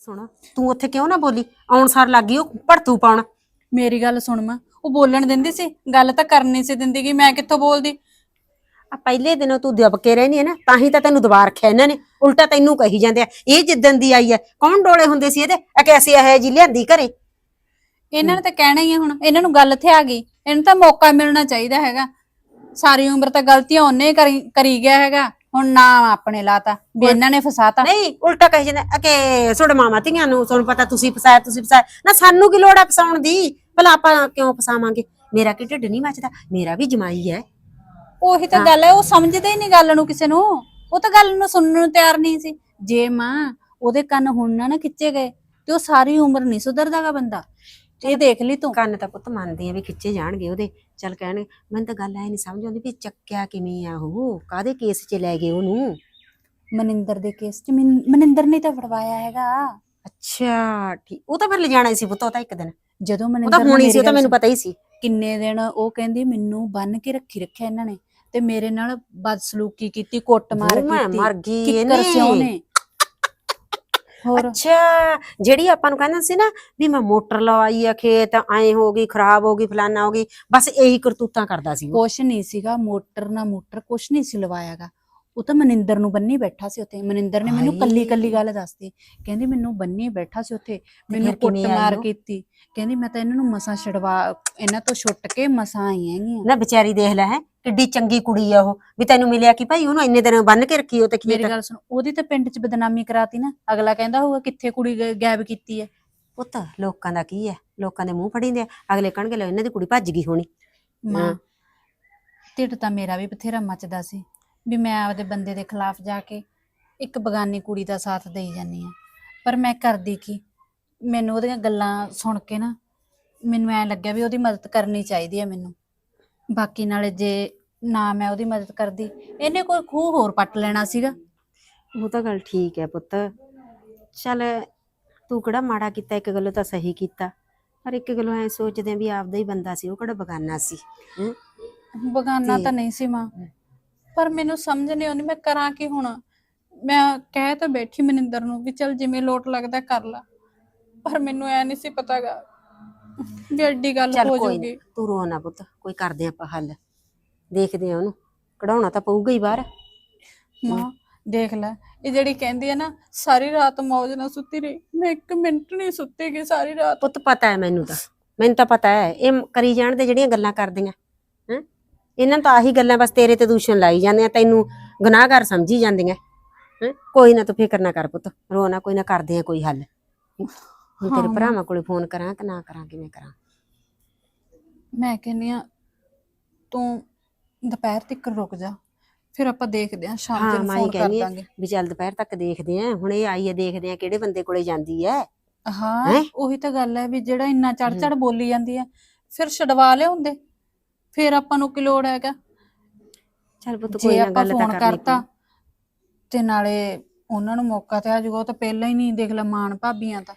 ਸੁਣ ਤੂੰ ਉੱਥੇ ਕਿਉਂ ਨਾ ਬੋਲੀ? ਆਉਣ ਸਾਰ ਲੱਗੀ ਉਹ ਭੜਤੂ ਪਾਉਣ। ਮੇਰੀ ਗੱਲ ਸੁਣ ਮਾਂ ਉਹ ਬੋਲਣ ਦਿੰਦੀ ਸੀ ਗੱਲ ਤਾਂ ਕਰਨੀ ਸੀ ਦਿੰਦੀ ਕਿ ਮੈਂ ਕਿੱਥੋਂ ਬੋਲਦੀ। ਆ ਪਹਿਲੇ ਦਿਨੋਂ ਤੂੰ ਦਬ ਕੇ ਰਹਿਨੀ ਹੈ ਨਾ ਤਾਂ ਹੀ ਤਾਂ ਤੈਨੂੰ ਦਬਾ ਰੱਖਿਆ ਇਹਨਾਂ ਨੇ। ਉਲਟਾ ਤੈਨੂੰ ਕਹੀ ਜਾਂਦੇ ਆ ਇਹ ਜਿੱਦਣ ਦੀ ਆਈ ਹੈ ਕੌਣ ਡੋਲੇ ਹੁੰਦੇ ਸੀ ਇਹਦੇ? ਆ ਕਿ ਅਸੀਂ ਇਹ ਜੀ ਲਿਆਂਦੀ ਘਰੇ? ਇਹਨਾਂ ਨੇ ਤਾਂ ਕਹਿਣਾ ਹੀ ਹੈ ਹੁਣ ਇਹਨਾਂ ਨੂੰ ਗੱਲ ਇੱਥੇ ਆ ਗਈ ਇਹਨੂੰ ਤਾਂ ਮੌਕਾ ਮਿਲਣਾ ਚਾਹੀਦਾ ਹੈਗਾ। ਸਾਰੀ ਉਮਰ ਤਾਂ ਗਲਤੀਆਂ ਉਹਨੇ ਕਰੀ ਕਰੀ ਗਿਆ ਹੈਗਾ। ਹੁਣ ਨਾ ਆਪਣੇ ਲਾਤਾ ਵੀ ਇਹਨਾਂ ਨੇ ਫਸਾਤਾ। ਨਹੀਂ ਉਲਟਾ ਕਹੀ ਜਾਂਦੇ ਕਿ ਤੁਹਾਡੇ ਮਾਮਾ ਧੀਆਂ ਨੂੰ ਤੁਹਾਨੂੰ ਪਤਾ ਤੁਸੀਂ ਫਸਾਇਆ ਤੁਸੀਂ ਫਸਾਇਆ। ਨਾ ਸਾਨੂੰ ਕੀ ਲੋੜ ਆ ਫਸਾਉਣ ਦੀ? ਭਲਾ ਆਪਾਂ ਕਿਉਂ ਫਸਾਵਾਂਗੇ? ਮੇਰਾ ਕੀ ਢਿੱਡ ਨਹੀਂ ਮੱਚਦਾ ਮੇਰਾ ਵੀ ਜਮਾਈ ਹੈ। ਉਹੀ ਤਾਂ ਗੱਲ ਹੈ ਉਹ ਸਮਝਦੇ ਹੀ ਨਹੀਂ ਗੱਲ ਨੂੰ ਕਿਸੇ ਨੂੰ। ਉਹ ਤਾਂ ਗੱਲ ਨੂੰ ਸੁਣਨ ਨੂੰ ਤਿਆਰ ਨਹੀਂ ਸੀ। ਜੇ ਮਾਂ ਉਹਦੇ ਕੰਨ ਹੁਣ ਨਾ ਨਾ ਖਿੱਚੇ ਗਏ ਤੇ ਉਹ ਸਾਰੀ ਉਮਰ ਨਹੀਂ ਸੁਧਰਦਾਗਾ ਬੰਦਾ। ਇਹ ਦੇਖ ਲਈ ਤੂੰ? ਕੰਨ ਤਾਂ ਪੁੱਤ ਮੰਨਦੀ ਆ ਵੀ ਖਿੱਚੇ ਜਾਣਗੇ ਉਹਦੇ। ਚੱਲ ਕਹਿਣਗੇ ਮੈਨੂੰ ਤਾਂ ਗੱਲ ਐ ਨਹੀਂ ਸਮਝ ਆਉਂਦੀ ਵੀ ਚੱਕਿਆ ਕਿਵੇਂ ਆ ਉਹ? ਕਾਦੇ ਕੇਸ 'ਚ ਲੈ ਗਏ ਉਹਨੂੰ? ਮਨਿੰਦਰ ਦੇ ਕੇਸ 'ਚ ਮਨ- ਮਨਿੰਦਰ ਨੇ ਤਾਂ ਫੜਵਾਇਆ ਹੈਗਾ। ਅੱਛਾ ਠੀਕ ਉਹ ਤਾਂ ਫਿਰ ਲਿਜਾਣਾ ਸੀ ਪੁੱਤ ਉਹ ਤਾਂ ਇੱਕ ਦਿਨ। ਜਦੋਂ ਉਹ ਮਨਿੰਦਰ ਤਾਂ ਨੇ ਹੋਣੀ ਸੀ ਉਹ ਤਾਂ ਗੱਲ ਮੈਨੂੰ ਪਤਾ ਹੀ ਸੀ। ਕਿੰਨੇ ਦਿਨ ਉਹ ਕਹਿੰਦੀ ਮੈਨੂੰ ਬੰਨ ਕੇ ਰੱਖੀ ਰੱਖਿਆ ਇਹਨਾਂ ਨੇ। ਤੇ ਮੇਰੇ ਨਾਲ ਬਦਸਲੂਕੀ ਕੀਤੀ ਕੁੱਟਮਾਰ ਉਹ ਮੈਂ ਕੀਤੀ ਮਰ ਗਈ ਕਿੱਕਰ ਸਿਉ ਇਹਨੇ। ਨੇ ਹੋਰ? ਅੱਛਾ ਜਿਹੜੀ ਆਪਾਂ ਨੂੰ ਕਹਿੰਦਾ ਸੀ ਨਾ ਵੀ ਮੈਂ ਮੋਟਰ ਲਵਾਈ ਆ ਖੇਤ ਐ ਹੋ ਗਈ ਖਰਾਬ ਹੋ ਗਈ ਫਲਾਨਾ ਹੋ ਗਈ ਬਸ ਇਹੀ ਕਰਤੂਤਾਂ ਕਰਦਾ ਸੀ ਉਹ। ਕੁਛ ਨਹੀਂ ਸੀਗਾ ਮੋਟਰ ਨਾ ਮੋਟਰ ਕੁਛ ਨਹੀਂ ਸੀ ਲਵਾਇਆਗਾ। ਉਹ ਤਾਂ ਮਨਿੰਦਰ ਨੂੰ ਬੰਨੀ ਬੈਠਾ ਸੀ ਉੱਥੇ। ਮਨਿੰਦਰ ਨੇ ਮੈਨੂੰ ਹਾਏ। ਕੱਲੀ ਕੱਲੀ ਗੱਲ ਦੱਸਦੀ ਕਹਿੰਦੀ ਮੈਨੂੰ ਬੰਨੀ ਬੈਠਾ ਸੀ ਉੱਥੇ ਮੈਨੂੰ ਫਿਰ ਕਿਵੇਂ ਆਈ ਕੁੱਟਮਾਰ ਉਹ? ਕੀਤੀ। ਕਹਿੰਦੀ ਮੈਂ ਤਾਂ ਇਹਨਾਂ ਨੂੰ ਮਸਾਂ ਛਡਵਾ ਇਹਨਾਂ ਤੋਂ ਛੁੱਟ ਕੇ ਮਸਾਂ ਆਈ ਹੈਗੀਆਂ। ਨਾ ਵਿਚਾਰੀ ਦੇਖ ਲੈ ਹੈ ਕਿੱਡੀ ਚੰਗੀ ਕੁੜੀ ਆ ਉਹ ਵੀ ਤੈਨੂੰ ਮਿਲਿਆ ਕਿ ਭਾਈ ਉਹਨੂੰ ਇੰਨੇ ਦਿਨ ਬੰਨ ਕੇ ਰੱਖੀ ਉਹ ਤੇ ਮੇਰੀ ਖੇਤ ਗੱਲ ਸੁਣ ਉਹਦੀ ਤਾਂ ਪਿੰਡ 'ਚ ਬਦਨਾਮੀ ਕਰਾਤੀ ਨਾ ਅਗਲਾ ਕਹਿੰਦਾ ਹੋਊਗਾ ਕਿੱਥੇ ਕੁੜੀ ਗ- ਗਾਇਬ ਕੀਤੀ ਹੈ ਪੁੱਤ ਲੋਕਾਂ ਦਾ ਕੀ ਹੈ ਲੋਕਾਂ ਦੇ ਮੂੰਹ ਫੜੀਂਦੇ ਆ ਅਗਲੇ ਕਹਣਗੇ ਲੈ ਇਹਨਾਂ ਦੀ ਕੁੜੀ ਭੱਜ ਗਈ ਹੋਣੀ। ਮਾਂ ਹਾਂ। ਢਿੱਡ ਤਾਂ ਮੇਰਾ ਵੀ ਬਥੇਰਾ ਮੱਚਦਾ ਸੀ ਵੀ ਮੈਂ ਆਪਦੇ ਬੰਦੇ ਦੇ ਖਿਲਾਫ ਜਾ ਕੇ ਇੱਕ ਬਗਾਨੀ ਕੁੜੀ ਦਾ ਸਾਥ ਦੇਈ ਜਾਂਦੀ ਆ। ਪਰ ਮੈਂ ਕਰਦੀ ਕੀ? ਮੈਨੂੰ ਉਹਦੀਆਂ ਗੱਲਾਂ ਸੁਣ ਕੇ ਨਾ ਮੈਨੂੰ ਐ ਲੱਗਿਆ ਵੀ ਉਹਦੀ ਮਦਦ ਕਰਨੀ ਚਾਹੀਦੀ ਹੈ ਮੈਨੂੰ। ਬਾਕੀ ਨਾਲੇ ਜੇ ਨਾ ਮੈਂ ਉਹਦੀ ਮਦਦ ਕਰਦੀ ਇਹਨੇ ਕੋਈ ਖੂਹ ਹੋਰ ਪੱਟ ਲੈਣਾ ਸੀਗਾ। ਉਹ ਤਾਂ ਗੱਲ ਠੀਕ ਹੈ ਪੁੱਤ। ਚੱਲ ਤੂੰ ਕਿਹੜਾ ਮਾੜਾ ਕੀਤਾ ਇੱਕ ਗੱਲੋਂ ਤਾਂ ਸਹੀ ਕੀਤਾ। ਪਰ ਇੱਕ ਗੱਲੋਂ ਐ ਸੋਚਦੇ ਆਂ ਵੀ ਆਪਦਾ ਹੀ ਬੰਦਾ ਸੀ ਉਹ ਕਿਹੜਾ ਬਗਾਨਾ ਸੀ ਹੈਂ? ਬਗਾਨਾ ਤੇ- ਤਾਂ ਨਹੀਂ ਸੀ ਮਾਂ। ਪਰ ਮੈਨੂੰ ਸਮਝ ਨਹੀਂ ਆਉਂਦੀ ਮੈਂ ਕਰਾਂ ਕੀ ਹੁਣ? ਮੈਂ ਕਹਿ ਤਾਂ ਬੈਠੀ ਮਨਿੰਦਰ ਨੂੰ ਵੀ ਚਲ ਜਿਵੇਂ ਲੋਟ ਲੱਗਦਾ ਕਰ ਲਾ। ਪਰ ਮੈਨੂੰ ਐ ਨਹੀਂ ਸੀ ਪਤਾਗਾ ਵੀ ਐਡੀ ਗੱਲ ਚੱਲ ਹੋ ਕੋਈ ਜਾਊਗੀ। ਤੂੰ ਰੋ ਨਾ ਪੁੱਤ ਕੋਈ ਕਰਦੇ ਆਪਾਂ ਹੱਲ। ਦੇਖਦੇ ਆ ਉਹਨੂੰ ਕਢਾਉਣਾ ਤਾਂ ਪਊਗਾ ਹੀ ਬਾਹਰ। ਮਾਂ ਦੇਖ ਲੈ ਇਹ ਜਿਹੜੀ ਕਹਿੰਦੀ ਹੈ ਨਾ ਸਾਰੀ ਰਾਤ ਮੌਜ ਨਾਲ ਸੁੱਤੀ ਰਹੀ। ਮੈਂ ਇੱਕ ਮਿੰਟ ਨਹੀਂ ਸੁੱਤੀ ਗਈ ਸਾਰੀ ਰਾਤ। ਪੁੱਤ ਪਤਾ ਹੈ ਮੈਨੂੰ ਤਾਂ ਮੈਨੂੰ ਤਾਂ ਪਤਾ ਹੈ ਇਹ ਕਰੀ ਜਾਣਦੇ ਜਿਹੜੀਆਂ ਗੱਲਾਂ ਕਰਦੀਆਂ ਹੈਂ? ਇਹਨਾਂ ਨੂੰ ਤਾਂ ਆਹੀ ਗੱਲਾਂ ਬਸ ਤੇਰੇ ਤੇ ਦੂਸ਼ਣ ਲਾਈ ਜਾਂਦੀਆਂ ਤੈਨੂੰ ਗੁਨਾਹਗਾਰ ਸਮਝੀ ਜਾਂਦੀਆਂ ਹੈਂ? ਕੋਈ ਨਾ ਤੂੰ ਫਿਕਰ ਨਾ ਕਰ ਪੁੱਤ ਰੋ ਨਾ ਕੋਈ ਨਾ ਕਰਦੇ ਆ ਕੋਈ ਹੱਲ। ਹੁਣ ਤੇਰੇ। ਭਰਾਵਾਂ ਕੋਲੇ ਫੋਨ ਕਰਾਂ ਕਿ ਨਾ ਕਰਾਂ ਕਿਵੇਂ ਕਰਾਂ? ਮੈਂ ਕਹਿੰਨੀ ਆ ਤੂੰ ਦੁਪਹਿਰ ਤੱਕ ਰੁਕ ਜਾ ਫਿਰ ਆਪਾਂ ਦੇਖਦੇ ਆ ਸ਼ਾਮ ਹਾਂ ਨੂੰ ਫੋਨ ਕਰ ਕਹਿੰਦੀ ਆ ਦਾਂਗੇ। ਵੀ ਚੱਲ ਦੁਪਹਿਰ ਤੱਕ ਦੇਖਦੇ ਆ ਹੁਣ ਇਹ ਆਈ ਹੈ ਦੇਖਦੇ ਆ ਕਿਹੜੇ ਬੰਦੇ ਕੋਲੇ ਜਾਂਦੀ ਹੈ। ਹਾਂ ਹੈਂ? ਉਹੀ ਤਾਂ ਗੱਲ ਹੈ ਵੀ ਜਿਹੜਾ ਇੰਨਾ ਚੜ ਚੜ ਬੋਲੀ ਜਾਂਦੀ ਹੈ ਫਿਰ ਛਡਵਾ ਲਿਆਉਂਦੇ ਫਿਰ ਆਪਾਂ ਨੂੰ ਕੀ ਲੋੜ ਹੈਗਾ? ਚੱਲ ਪੁੱਤ ਕੋਈ ਜੇ ਨਾ ਆਪਾਂ ਗੱਲ ਤਾਂ ਫੋਨ ਕਰਨੀ ਕਰਤਾ ਤੇ ਨਾਲੇ ਉਹਨਾਂ ਨੂੰ ਮੌਕਾ ਤੇ ਆ ਜਾਊਗਾ ਉਹ ਤਾਂ ਪਹਿਲਾਂ ਹੀ ਨਹੀਂ ਦੇਖ ਲੈ ਮਾਣ ਭਾਬੀਆਂ ਤਾਂ।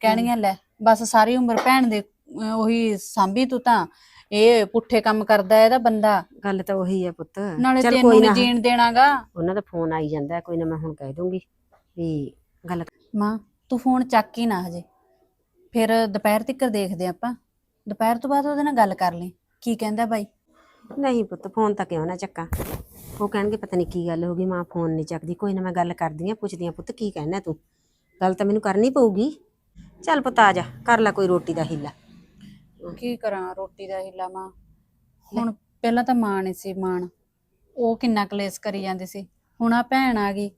ਕਹਿਣੀਆਂ ਲੈ ਬਸ ਸਾਰੀ ਉਮਰ ਭੈਣ ਦੇ ਅਹ, ਉਹੀ ਸਾਂਭੀ ਤੂੰ ਤਾਂ। ਇਹ ਪੁੱਠੇ ਕੰਮ ਕਰਦਾ ਇਹਦਾ ਬੰਦਾ। ਗੱਲ ਤਾਂ ਉਹੀ ਹੈ ਪੁੱਤ। ਨਾਲੇ ਚੱਲ ਤੈਨੂੰ ਕੋਈ ਨੀ ਨਾ। ਜੀਣ ਦੇਣਾਗਾ। ਉਹਨਾਂ ਦਾ ਫੋਨ ਆਈ ਜਾਂਦਾ ਹੈ, ਕੋਈ ਨਾ ਮੈਂ ਹੁਣ ਕਹਿ ਦੂੰਗੀ ਵੀ ਗੱਲ ਮਾਂ ਤੂੰ ਫੋਨ ਚੱਕ ਹੀ ਨਾ ਹਜੇ। ਫਿਰ ਦੁਪਹਿਰ ਤੱਕ ਦੇਖਦੇ ਆਪਾਂ। ਦੁਪਹਿਰ ਤੋਂ ਬਾਅਦ ਉਹਦੇ ਨਾਲ ਗੱਲ ਕਰ ਲਈ। ਕੀ ਕਹਿੰਦਾ ਬਾਈ? ਨਹੀਂ ਪੁੱਤ ਫੋਨ ਤਾਂ ਕਿਉਂ ਨਾ ਚੱਕਾਂ? ਉਹ ਕਹਿਣਗੇ ਪਤਾ ਨਹੀਂ ਕੀ ਗੱਲ ਹੋ ਗਈ ਮਾਂ ਫੋਨ ਨਹੀਂ ਚੱਕਦੀ। ਕੋਈ ਨਾ ਮੈਂ ਗੱਲ ਕਰਦੀ ਆ ਪੁੱਛਦੀ ਆ ਪੁੱਤ ਕੀ ਕਹਿਣਾ ਤੂੰ? ਗੱਲ ਤਾਂ ਮੈਨੂੰ ਕਰਨੀ ਪਊਗੀ। ਚੱਲ ਪੁੱਤ ਆ ਜਾ ਕਰ ਲੈ ਕੋਈ ਰੋਟੀ ਦਾ ਹਿੱਲਾ। ਕੀ ਕਰਾਂ ਰੋਟੀ ਦਾ ਹਿੱਲਾ ਮਾਂ ਹੁਣ ਪਹਿਲਾਂ ਤਾਂ ਮਾਂ ਨਹੀਂ ਸੀ ਮਾਣ ਉਹ ਕਿੰਨਾ ਕਲੇਸ਼ ਕਰੀ ਜਾਂਦੀ ਸੀ। ਹੁਣ ਆ ਭੈਣ ਆ ਗਈ।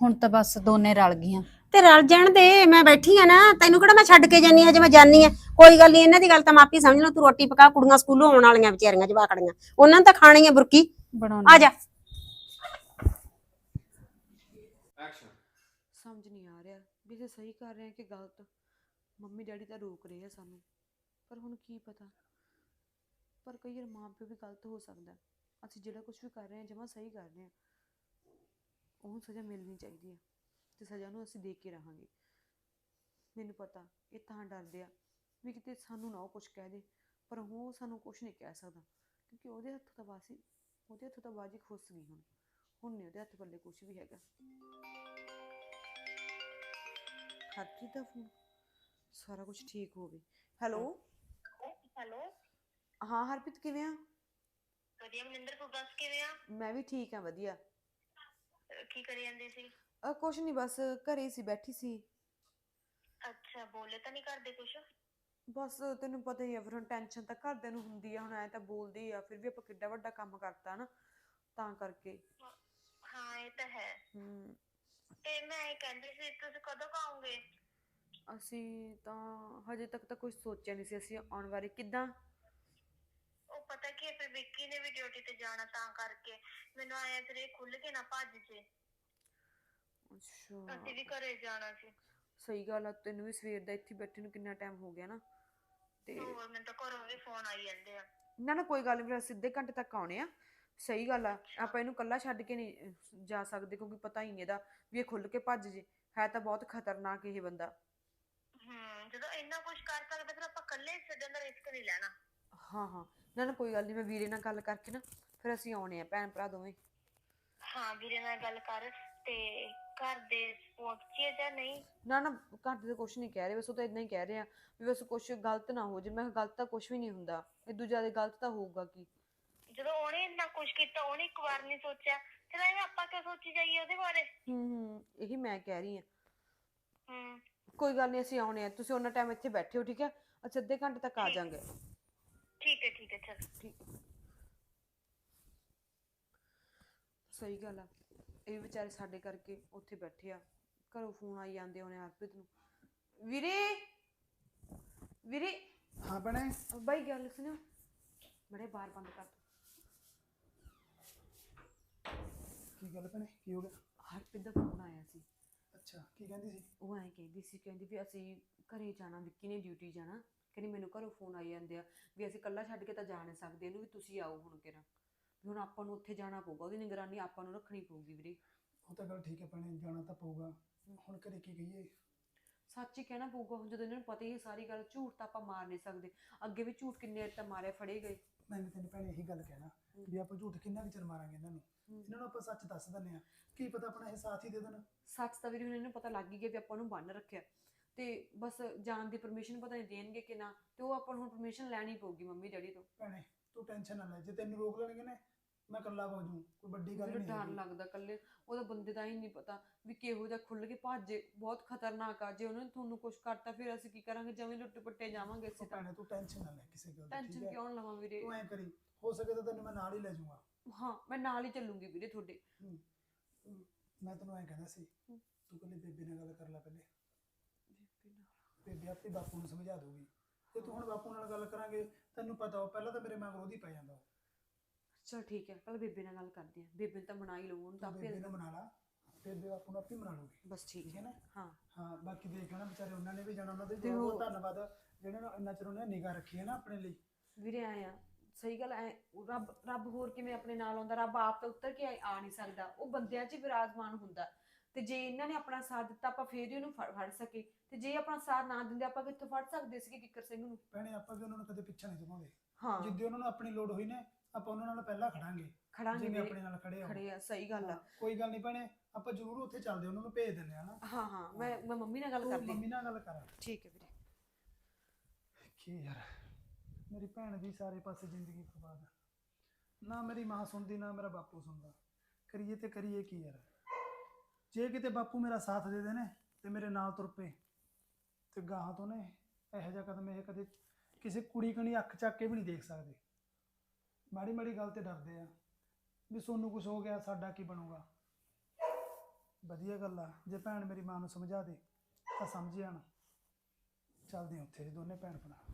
ਹੁਣ ਤਾਂ ਬਸ ਦੋਨੇ ਰਲ ਗਈਆਂ। ਤੇ ਰਲ ਜਾਣ ਦੇ ਮੈਂ ਬੈਠੀ ਆ ਨਾ ਤੈਨੂੰ ਕਿਹੜਾ ਮੈਂ ਛੱਡ ਕੇ ਜਾਨੀ ਆ ਜੇ ਮੈਂ ਜਾਨੀ ਆ। ਕੋਈ ਗੱਲ ਨਹੀਂ ਇਹਨਾਂ ਦੀ ਗੱਲ ਤਾਂ ਮਾਪੀ ਸਮਝ ਲਓ ਤੂੰ ਰੋਟੀ ਪਕਾ ਕੁੜੀਆਂ ਸਕੂਲੋਂ ਆਉਣ ਵਾਲੀਆਂ ਵਿਚਾਰੀਆਂ ਜਵਾਕੜੀਆਂ। ਉਹਨਾਂ ਨੇ ਤਾਂ ਖਾਣੀ ਆ ਬੁਰਕੀ। ਬਣਾਉਣੀ ਆ ਜਾ ਸਮਝ ਨਹੀਂ ਆ ਰਿਹਾ ਵੀ ਇਹ ਸਹੀ ਕਰ ਰਹੇ ਆ ਕਿ ਗਲਤ, ਮੰਮੀ ਡੈਡੀ ਤਾਂ ਰੋਕ ਰਹੇ ਆ ਸਾਨੂੰ। ਪਰ ਹੁਣ ਕੀ ਪਤਾ? ਪਰ ਕਈ ਵਾਰ ਮਾਂ ਪਿਓ ਵੀ ਗਲਤ ਹੋ ਸਕਦਾ ਅਸੀਂ ਜਿਹੜਾ ਕੁਝ ਵੀ ਕਰ ਰਹੇ ਹਾਂ ਜਮਾਂ ਸਹੀ ਕਰ ਰਹੇ ਹਾਂ ਉਹਨੂੰ ਸਜ਼ਾ ਮਿਲਣੀ ਚਾਹੀਦੀ ਹੈ ਤੇ ਸਜ਼ਾ ਨੂੰ ਅਸੀਂ ਦੇ ਕੇ ਰਹਾਂਗੇ। ਮੈਨੂੰ ਪਤਾ, ਇਹ ਤਾਂ ਡਰਦੇ ਆ ਵੀ ਕਿਤੇ ਸਾਨੂੰ ਨਾ ਉਹ ਕੁਝ ਕਹਿ ਦੇ, ਪਰ ਉਹ ਸਾਨੂੰ ਕੁਝ ਨਹੀਂ ਕਹਿ ਸਕਦਾ, ਕਿਉਂਕਿ ਉਹਦੇ ਹੱਥ ਤਾਂ ਬਾਸੀ ਉਹਦੇ ਹੱਥ ਤਾਂ ਬਾਜੀ ਖੁੱਸ ਗਈ ਹੁਣ। ਹੁਣ ਨਹੀਂ ਉਹਦੇ ਹੱਥ ਪੱਲੇ ਕੁਝ ਵੀ ਹੈਗਾ। ਹਰਪ੍ਰੀਤ ਦਾ ਫੋਨ ਸਾਰਾ ਕੁਝ ਠੀਕ ਹੋਵੇ ਹੈਲੋ ਹੈਲੋ ਹਾਂ ਹਰਪ੍ਰੀਤ ਕਿਵੇਂ ਆ? ਵਧੀਆ ਮਨਿੰਦਰ ਤੂੰ ਦੱਸ ਕਿਵੇਂ ਆ? ਮੈਂ ਵੀ ਠੀਕ ਆ ਵਧੀਆ। ਅਹ ਕੀ ਕਰੀ ਜਾਂਦੀ ਸੀ? ਅ, ਕੁਛ ਨਹੀਂ ਬਸ ਘਰੇ ਹੀ ਸੀ ਬੈਠੀ ਸੀ। ਅੱਛਾ ਬੋਲੇ ਤਾਂ ਨਹੀਂ ਕਰਦੇ ਕੁਛ? ਬਸ ਤੈਨੂੰ ਪਤਾ ਹੀ ਆ ਫਿਰ ਹੁਣ ਟੈਨਸ਼ਨ ਤਾਂ ਘਰਦਿਆਂ ਨੂੰ ਹੁੰਦੀ ਆ ਹੁਣ ਐ ਤਾਂ ਬੋਲਦੀ ਆ ਫਿਰ ਵੀ ਆਪਾਂ ਕਿੱਡਾ ਵੱਡਾ ਕੰਮ ਕਰਤਾ ਨਾ ਤਾਂ ਕਰਕੇ। ਹਾਂ ਇਹ ਤਾਂ ਹੈ। ਹੂੰ। ਤੇ ਮੈਂ ਇਹ ਕਹਿੰਦੀ ਸੀ ਤੁਸੀਂ ਕਦੋਂ ਅਸੀਂ ਤਾਂ ਹਜੇ ਤੱਕ ਤਾਂ ਕੁਝ ਸੋਚਿਆ ਨਹੀਂ ਸੀ ਅਸੀਂ ਆਉਣ ਬਾਰੇ ਕਿੱਦਾਂ? ਉਹ ਪਤਾ ਕੀ ਹੈ ਫਿਰ ਵਿੱਕੀ ਨੇ ਵੀ ਡਿਊਟੀ ਤੇ ਜਾਣਾ ਤਾਂ ਕਰਕੇ ਮੈਨੂੰ ਆਇਆ ਫਿਰ ਇਹ ਖੁੱਲ ਕੇ ਨਾ ਭੱਜ ਜੇ। ਅੱਛਾ। ਅਸੀਂ ਵੀ ਘਰੇ ਜਾਣਾ ਸੀ। ਸਹੀ ਗੱਲ ਆ ਤੈਨੂੰ ਵੀ ਸਵੇਰ ਦਾ ਇੱਥੇ ਬੈਠੇ ਨੂੰ ਕਿੰਨਾ ਟਾਈਮ ਹੋ ਗਿਆ ਨਾ। ਤੇ ਹੋਰ ਮੈਨੂੰ ਤਾਂ ਘਰੋਂ ਵੀ ਫੋਨ ਆਈ ਜਾਂਦੇ ਆ। ਨਾ ਨਾ ਕੋਈ ਗੱਲ ਨਹੀਂ ਫਿਰ ਅਸੀਂ ਸਿੱਧੇ ਘੰਟੇ ਤੱਕ ਆਉਣੇ ਆ। ਸਹੀ ਗੱਲ ਆ ਆਪਾਂ ਇਹਨੂੰ ਕੱਲਾ ਛੱਡ ਕੇ ਨਹੀਂ ਜਾ ਸਕਦੇ ਕਿਉਂਕਿ ਪਤਾ ਹੀ ਨਹੀਂ ਇਹਦਾ ਵੀ ਇਹ ਖੁੱਲ ਕੇ ਭੱਜ ਜੇ ਹੈ ਤਾਂ ਬਹੁਤ ਖਤਰਨਾਕ ਇਹ ਬੰਦਾ। ਹੂੰ ਜਦੋਂ ਇੰਨਾ ਕੁਝ ਕਰ ਸਕਦਾ ਫਿਰ ਆਪਾਂ ਇਕੱਲੇ ਛੱਡਣ ਦਾ ਰਿਸਕ ਨਹੀਂ ਲੈਣਾ। ਹਾਂ ਹਾਂ ਨਾ ਨਾ ਕੋਈ ਗੱਲ ਨਹੀਂ ਮੈਂ ਵੀਰੇ ਨਾਲ ਗੱਲ ਕਰਕੇ ਨਾ ਫਿਰ ਅਸੀਂ ਆਉਣੇ ਆ ਭੈਣ ਭਰਾ ਦੋਵੇਂ। ਹਾਂ ਵੀਰੇ ਨਾਲ ਗੱਲ ਕਰ ਤੇ ਘਰ ਦੇ ਪਹੁੰਚੀਏ ਜਾਂ ਨਹੀਂ? ਨਾ ਨਾ ਘਰ ਦੇ ਕੁਝ ਨਹੀਂ ਕਹਿ ਰਹੇ ਬਸ ਉਹ ਤਾਂ ਇਦਾਂ ਹੀ ਕਹਿ ਰਹੇ ਆ ਵੀ ਬਸ ਕੁਝ ਗਲਤ ਨਾ ਹੋ ਜੇ ਮੈਂ ਕਿਹਾ ਗਲਤ ਤਾਂ ਕੁਝ ਵੀ ਨਹੀਂ ਹੁੰਦਾ ਇਦੋਂ ਜ਼ਿਆਦਾ ਗਲਤ ਤਾਂ ਹੋਊਗਾ ਕੀ? ਜਦੋਂ ਉਹਨੇ ਇੰਨਾ ਕੁਝ ਕੀਤਾ ਉਹਨੇ ਇੱਕ ਵਾਰ ਨਹੀਂ ਸੋਚਿਆ। ਫਿਰ ਐਵੇਂ ਆਪਾਂ ਕਿਉਂ ਸੋਚੀ ਜਾਈਏ ਉਹਦੇ ਬਾਰੇ? ਹੂੰ ਹੂੰ ਇਹੀ ਮੈਂ ਕਹਿ ਰਹੀ ਆ ਹੂੰ। ਕੋਈ ਗੱਲ ਨਹੀਂ ਅਸੀਂ ਆਉਣੇ ਆ ਤੁਸੀਂ ਉਹਨਾਂ ਟਾਈਮ ਇੱਥੇ ਬੈਠੇ ਹੋ ਠੀਕ ਹੈ? ਅੱਛਾ ਅੱਧੇ ਘੰਟੇ ਤੱਕ ਆ ਜਾਾਂਗੇ। ਠੀਕ ਹੈ ਠੀਕ ਹੈ ਚਲ। ਠੀਕ। ਸਹੀ ਗੱਲ ਆ। ਇਹ ਵੀ ਵਿਚਾਰੇ ਸਾਡੇ ਕਰਕੇ ਉੱਥੇ ਬੈਠੇ ਆ। ਘਰੋਂ ਫੋਨ ਆਈ ਜਾਂਦੇ ਉਹਨੇ ਹਰਪ੍ਰੀਤ ਨੂੰ। ਵੀਰੇ! ਵੀਰੇ! ਹਾਂ ਭੈਣੇ। ਬਾਈ ਗੱਲ ਸੁਣਿਓ। ਬੜੇ ਬਾਰ ਬੰਦ ਕਰ ਦਿਓ। ਕੀ ਗੱਲ ਭੈਣੇ? ਕੀ ਹੋ ਗਿਆ? ਹਰਪ੍ਰੀਤ ਦਾ ਫੋਨ ਆਇਆ ਸੀ। ਅੱਛਾ ਕੀ ਕਹਿੰਦੀ ਸੀ? ਉਹ ਐਂ ਕਹਿੰਦੀ ਸੀ ਕਹਿੰਦੀ ਵੀ ਅਸੀਂ ਘਰੇ ਜਾਣਾ ਵਿੱਕੀ ਨੇ ਡਿਊਟੀ ਜਾਣਾ। ਕਹਿੰਦੀ ਮੈਨੂੰ ਘਰੋਂ ਫੋਨ ਆਈ ਜਾਂਦੇ ਆ ਵੀ ਅਸੀਂ ਇਕੱਲਾ ਛੱਡ ਕੇ ਤਾਂ ਜਾ ਨਹੀਂ ਸਕਦੇ ਇਹਨੂੰ ਵੀ ਤੁਸੀਂ ਆਓ ਹੁਣ ਕਿਰਾ। ਵੀ ਹੁਣ ਆਪਾਂ ਨੂੰ ਉੱਥੇ ਜਾਣਾ ਪਊਗਾ ਉਹਦੀ ਨਿਗਰਾਨੀ ਆਪਾਂ ਨੂੰ ਰੱਖਣੀ ਪਊਗੀ ਵੀਰੇ। ਉਹ ਤਾਂ ਗੱਲ ਠੀਕ ਹੈ ਭੈਣੇ ਜਾਣਾ ਤਾਂ ਪਊਗਾ। ਹੁਣ ਘਰੇ ਕੀ ਕਹੀਏ? ਸੱਚ ਹੀ ਕਹਿਣਾ ਪਊਗਾ ਹੁਣ ਜਦੋਂ ਇਹਨਾਂ ਨੂੰ ਪਤਾ ਹੀ ਹੈ ਸਾਰੀ ਗੱਲ ਝੂਠ ਤਾਂ ਆਪਾਂ ਮਾਰ ਨਹੀਂ ਸਕਦੇ। ਅੱਗੇ ਵੀ ਝੂਠ ਕਿੰਨੇ ਤਾਂ ਮਾਰੇ ਫੜੇ ਗਏ। ਮੈਂ ਵੀ ਤੈਨੂੰ ਭੈਣੇ ਇਹੀ ਗੱਲ ਕਹਿਣਾ ਵੀ ਆਪਾਂ ਝੂਠ ਕਿੰਨਾ ਕੁ ਚਿਰ ਮਾਰਾਂਗੇ ਇਹਨਾਂ ਨੂੰ। ਇਹਨਾਂ ਨੂੰ ਆਪਾਂ ਸੱਚ ਦੱਸ ਦਿੰਦੇ ਆ ਕੀ ਪਤਾ ਆਪਣਾ ਇਹ ਸਾਥ ਹੀ ਦੇ ਦੇਣ। ਸੱਚ ਤਾਂ ਵੀਰੇ ਹੁਣ ਇਹਨਾਂ ਨੂੰ ਪਤਾ ਲੱਗ ਹੀ ਗਿਆ ਵੀ ਆਪਾਂ ਨੂੰ ਬੰਨ ਰੱਖਿਆ। ਤੇ ਬਸ ਜਾਣ ਦੀ ਪਰਮਿਸ਼ਨ ਪਤਾ ਨਹੀਂ ਦੇਣਗੇ ਕਿ ਨਾ ਤੇ ਉਹ ਆਪਾਂ ਨੂੰ ਪਰਮਿਸ਼ਨ ਲੈਣੀ ਪਊਗੀ ਮੰਮੀ ਡੈਡੀ ਤੋਂ। ਭੈਣੇ ਤੂੰ ਟੈਨਸ਼ਨ ਨਾ ਲੈ। ਜੇ ਤੈਨੂੰ ਰੋਕ ਲੈਣਗੇ ਨਾ ਮੈਂ ਇਕੱਲਾ ਹੋ ਜੂ ਕੋਈ ਵੱਡੀ ਗੱਲ ਮੈਨੂੰ ਨਹੀਂ ਡਰ ਹੈਗੀ। ਲੱਗਦਾ ਕੱਲੇ ਉਹਦਾ ਬੰਦੇ ਦਾ ਹੀ ਨਹੀਂ ਪਤਾ ਵੀ ਕਿਹੋ ਜਿਹਾ ਖੁੱਲ ਕੇ ਭੱਜੇ ਬਹੁਤ ਖਤਰਨਾਕ ਆ ਜੇ ਉਹਨੇ ਤੁਹਾਨੂੰ ਕੁਝ ਕਰਤਾ ਫਿਰ ਅਸੀਂ ਕੀ ਕਰਾਂਗੇ ਜਿਵੇਂ ਲੁੱਟ ਪੱਟੇ ਜਾਵਾਂਗੇ ਅਸੀਂ ਤਾਂ ਭੈਣੇ ਤੂੰ ਟੈਨਸ਼ਨ ਨਾ ਲੈ ਕਿਸੇ ਗੱਲ ਦੀ ਠੀਕ ਟੈਨਸ਼ਨ ਹੈ ਕਿਉਂ ਲਵਾਂ ਵੀਰੇ ਤੂੰ ਐ ਕਰੀ ਹੋ ਸਕੇ ਤਾਂ ਤੈਨੂੰ ਮੈਂ ਨਾਲ ਹੀ ਲੈ ਜਾਊਂਗਾ ਹਾਂ ਮੈਂ ਨਾਲ ਹੀ ਚੱਲੂੰਗੀ ਵੀਰੇ ਤੁਹਾਡੇ ਹੂੰ। ਹੂੰ। ਮੈਂ ਤੈਨੂੰ ਐ ਕਹਿੰਦਾ ਸੀ ਤੂੰ ਕੱਲੀ ਬੇਬੇ ਨਾਲ ਗੱਲ ਕਰ ਲੈ ਪਹਿਲੇ ਬੇਬੇ ਆਪੇ ਬਾਪੂ ਨੂੰ ਸਮਝਾ ਦੂਗੀ ਜੇ ਤੂੰ ਹੁਣ ਬਾਪੂ ਨਾਲ ਗੱਲ ਕਰਾਂਗੇ ਤੈਨੂੰ ਪਤਾ ਉਹ ਪਹਿਲਾਂ ਤਾਂ ਮੇਰੇ ਮਗਰ ਉਹਦੀ ਪੈ ਜਾਂਦਾ ਉਹ। ਚਲ ਠੀਕ ਹੈ ਪਹਿਲਾਂ ਬੇਬੇ ਨਾਲ ਗੱਲ ਕਰਦੇ ਆ ਬੇਬੇ ਨੂੰ ਤਾਂ ਮਨਾ ਹੀ ਲਊ ਉਹਨੂੰ ਤਾਂ ਆਪੇ ਬੇਬੇ ਨੂੰ ਮਨਾ ਲਾ ਬੇਬੇ ਬਾਪੂ ਨੂੰ ਆਪੇ ਮਨਾ ਲੂਗੀ ਬਸ ਠੀਕ ਠੀਕ ਹੈ ਹੈ। ਨਾ? ਹਾਂ। ਹਾਂ ਬਾਕੀ ਦੇਖ ਲੈਣਾ ਵਿਚਾਰੇ ਉਹਨਾਂ ਨੇ ਵੀ ਜਾਣਾ ਉਹਨਾਂ ਦੇ ਬਹੁਤ ਬਹੁਤ ਧੰਨਵਾਦ। ਜਿਹੜੇ ਨਾਲ ਇੰਨਾ ਚਿਰ ਉਹਨੇ ਨਿਗਾਹ ਰੱਖੀ ਹੈ ਨਾ ਆਪਣੇ ਲਈ। ਵੀਰੇ ਆਏ ਆ ਸਹੀ ਗੱਲ ਐ ਰੱਬ ਰੱਬ ਹੋਰ ਕਿਵੇਂ ਆਪਣੇ ਨਾਲ ਆਉਂਦਾ? ਰੱਬ ਆਪ ਤਾਂ ਉੱਤਰ ਕੇ ਆ ਆ ਨਹੀਂ ਸਕਦਾ। ਉਹ ਬੰਦਿਆਂ 'ਚ ਹੀ ਵਿਰਾਜਮਾਨ ਹੁੰਦਾ। ਤੇ ਜੇ ਇਹਨਾਂ ਨੇ ਆਪਣਾ ਸਾਥ ਦਿੱਤਾ ਆਪਾਂ ਫੇਰ ਹੀ ਉਹਨੂੰ ਫੜ ਫੜ ਸਕੇ ਤੇ ਜੇ ਆਪਣਾ ਸਾਥ ਨਾ ਦਿੰਦੇ ਆਪਾਂ ਕਿੱਥੋਂ ਫੜ ਸਕਦੇ ਸੀਗੇ ਕਿੱਕਰ ਸਿੰਘ ਨੂੰ? ਭੈਣੇ ਆਪਾਂ ਵੀ ਉਹਨਾਂ ਨੂੰ ਕਦੇ ਪਿੱਛਾ ਨਹੀਂ ਝੁਕਾਉਂਦੇ ਹਾਂ। ਜਿੱਦੇ ਉਹਨਾਂ ਨੂੰ ਆਪਣੀ ਲੋੜ ਹੋਈ ਨਾ ਆਪਾਂ ਉਹਨਾਂ ਨਾਲ ਪਹਿਲਾਂ ਖੜਾਂਗੇ ਖੜਾਂਗੇ ਜਿਵੇਂ ਵੀਰੇ। ਆਪਣੇ ਨਾਲ ਖੜੇ ਆ ਖੜੇ ਆ ਸਹੀ ਗੱਲ ਆ। ਕੋਈ ਗੱਲ ਨਹੀਂ ਭੈਣੇ ਆਪਾਂ ਜ਼ਰੂਰ ਉੱਥੇ ਚੱਲਦੇ ਉਹਨਾਂ ਨੂੰ ਭੇਜ ਦਿੰਦੇ ਆ ਨਾ। ਹਾਂ ਹਾਂ ਮੈਂ ਮੈਂ ਮੰਮੀ ਨਾਲ ਗੱਲ ਤੂੰ ਕਰਦੀ। ਮੰਮੀ ਨਾਲ ਗੱਲ ਕਰ। ਠੀਕ ਹੈ ਵੀਰੇ। ਕੀ ਯਾਰ ਮੇਰੀ ਭੈਣ ਦੀ ਸਾਰੇ ਪਾਸੇ ਜ਼ਿੰਦਗੀ ਬਰਬਾਦ ਆ। ਨਾ ਮੇਰੀ ਮਾਂ ਸੁਣਦੀ ਨਾ ਮੇਰਾ ਬਾਪੂ ਸੁਣਦਾ। ਕਰੀਏ ਤੇ ਕਰੀਏ ਕੀ ਯਾਰ। ਜੇ ਕਿਤੇ ਬਾਪੂ ਮੇਰਾ ਸਾਥ ਦੇ ਦੇ ਨੇ ਤੇ ਮੇਰੇ ਨਾਲ ਤੁਰ ਪਏ ਤੇ ਗਾਹਾਂ ਤੋਂ ਨੇ ਇਹੋ ਜਿਹਾ ਕਦਮ ਇਹ ਕਦੇ ਕਿਸੇ ਕੁੜੀ ਕਣੀ ਅੱਖ ਚੱਕ ਕੇ ਵੀ ਨਹੀਂ ਦੇਖ ਸਕਦੇ। ਮਾੜੀ ਮਾੜੀ ਗੱਲ ਤੇ ਡਰਦੇ ਆ ਵੀ ਸੋਨੂੰ ਕੁਝ ਹੋ ਗਿਆ, ਸਾਡਾ ਕੀ ਬਣੂਗਾ? ਵਧੀਆ ਗੱਲ ਆ, ਜੇ ਭੈਣ ਮੇਰੀ ਮਾਂ ਨੂੰ ਸਮਝਾ ਦੇ ਤਾਂ ਸਮਝ ਜਾਣ। ਚੱਲਦੇ ਹਾਂ ਉੱਥੇ ਦੋਨੇ ਭੈਣ ਭਰਾ।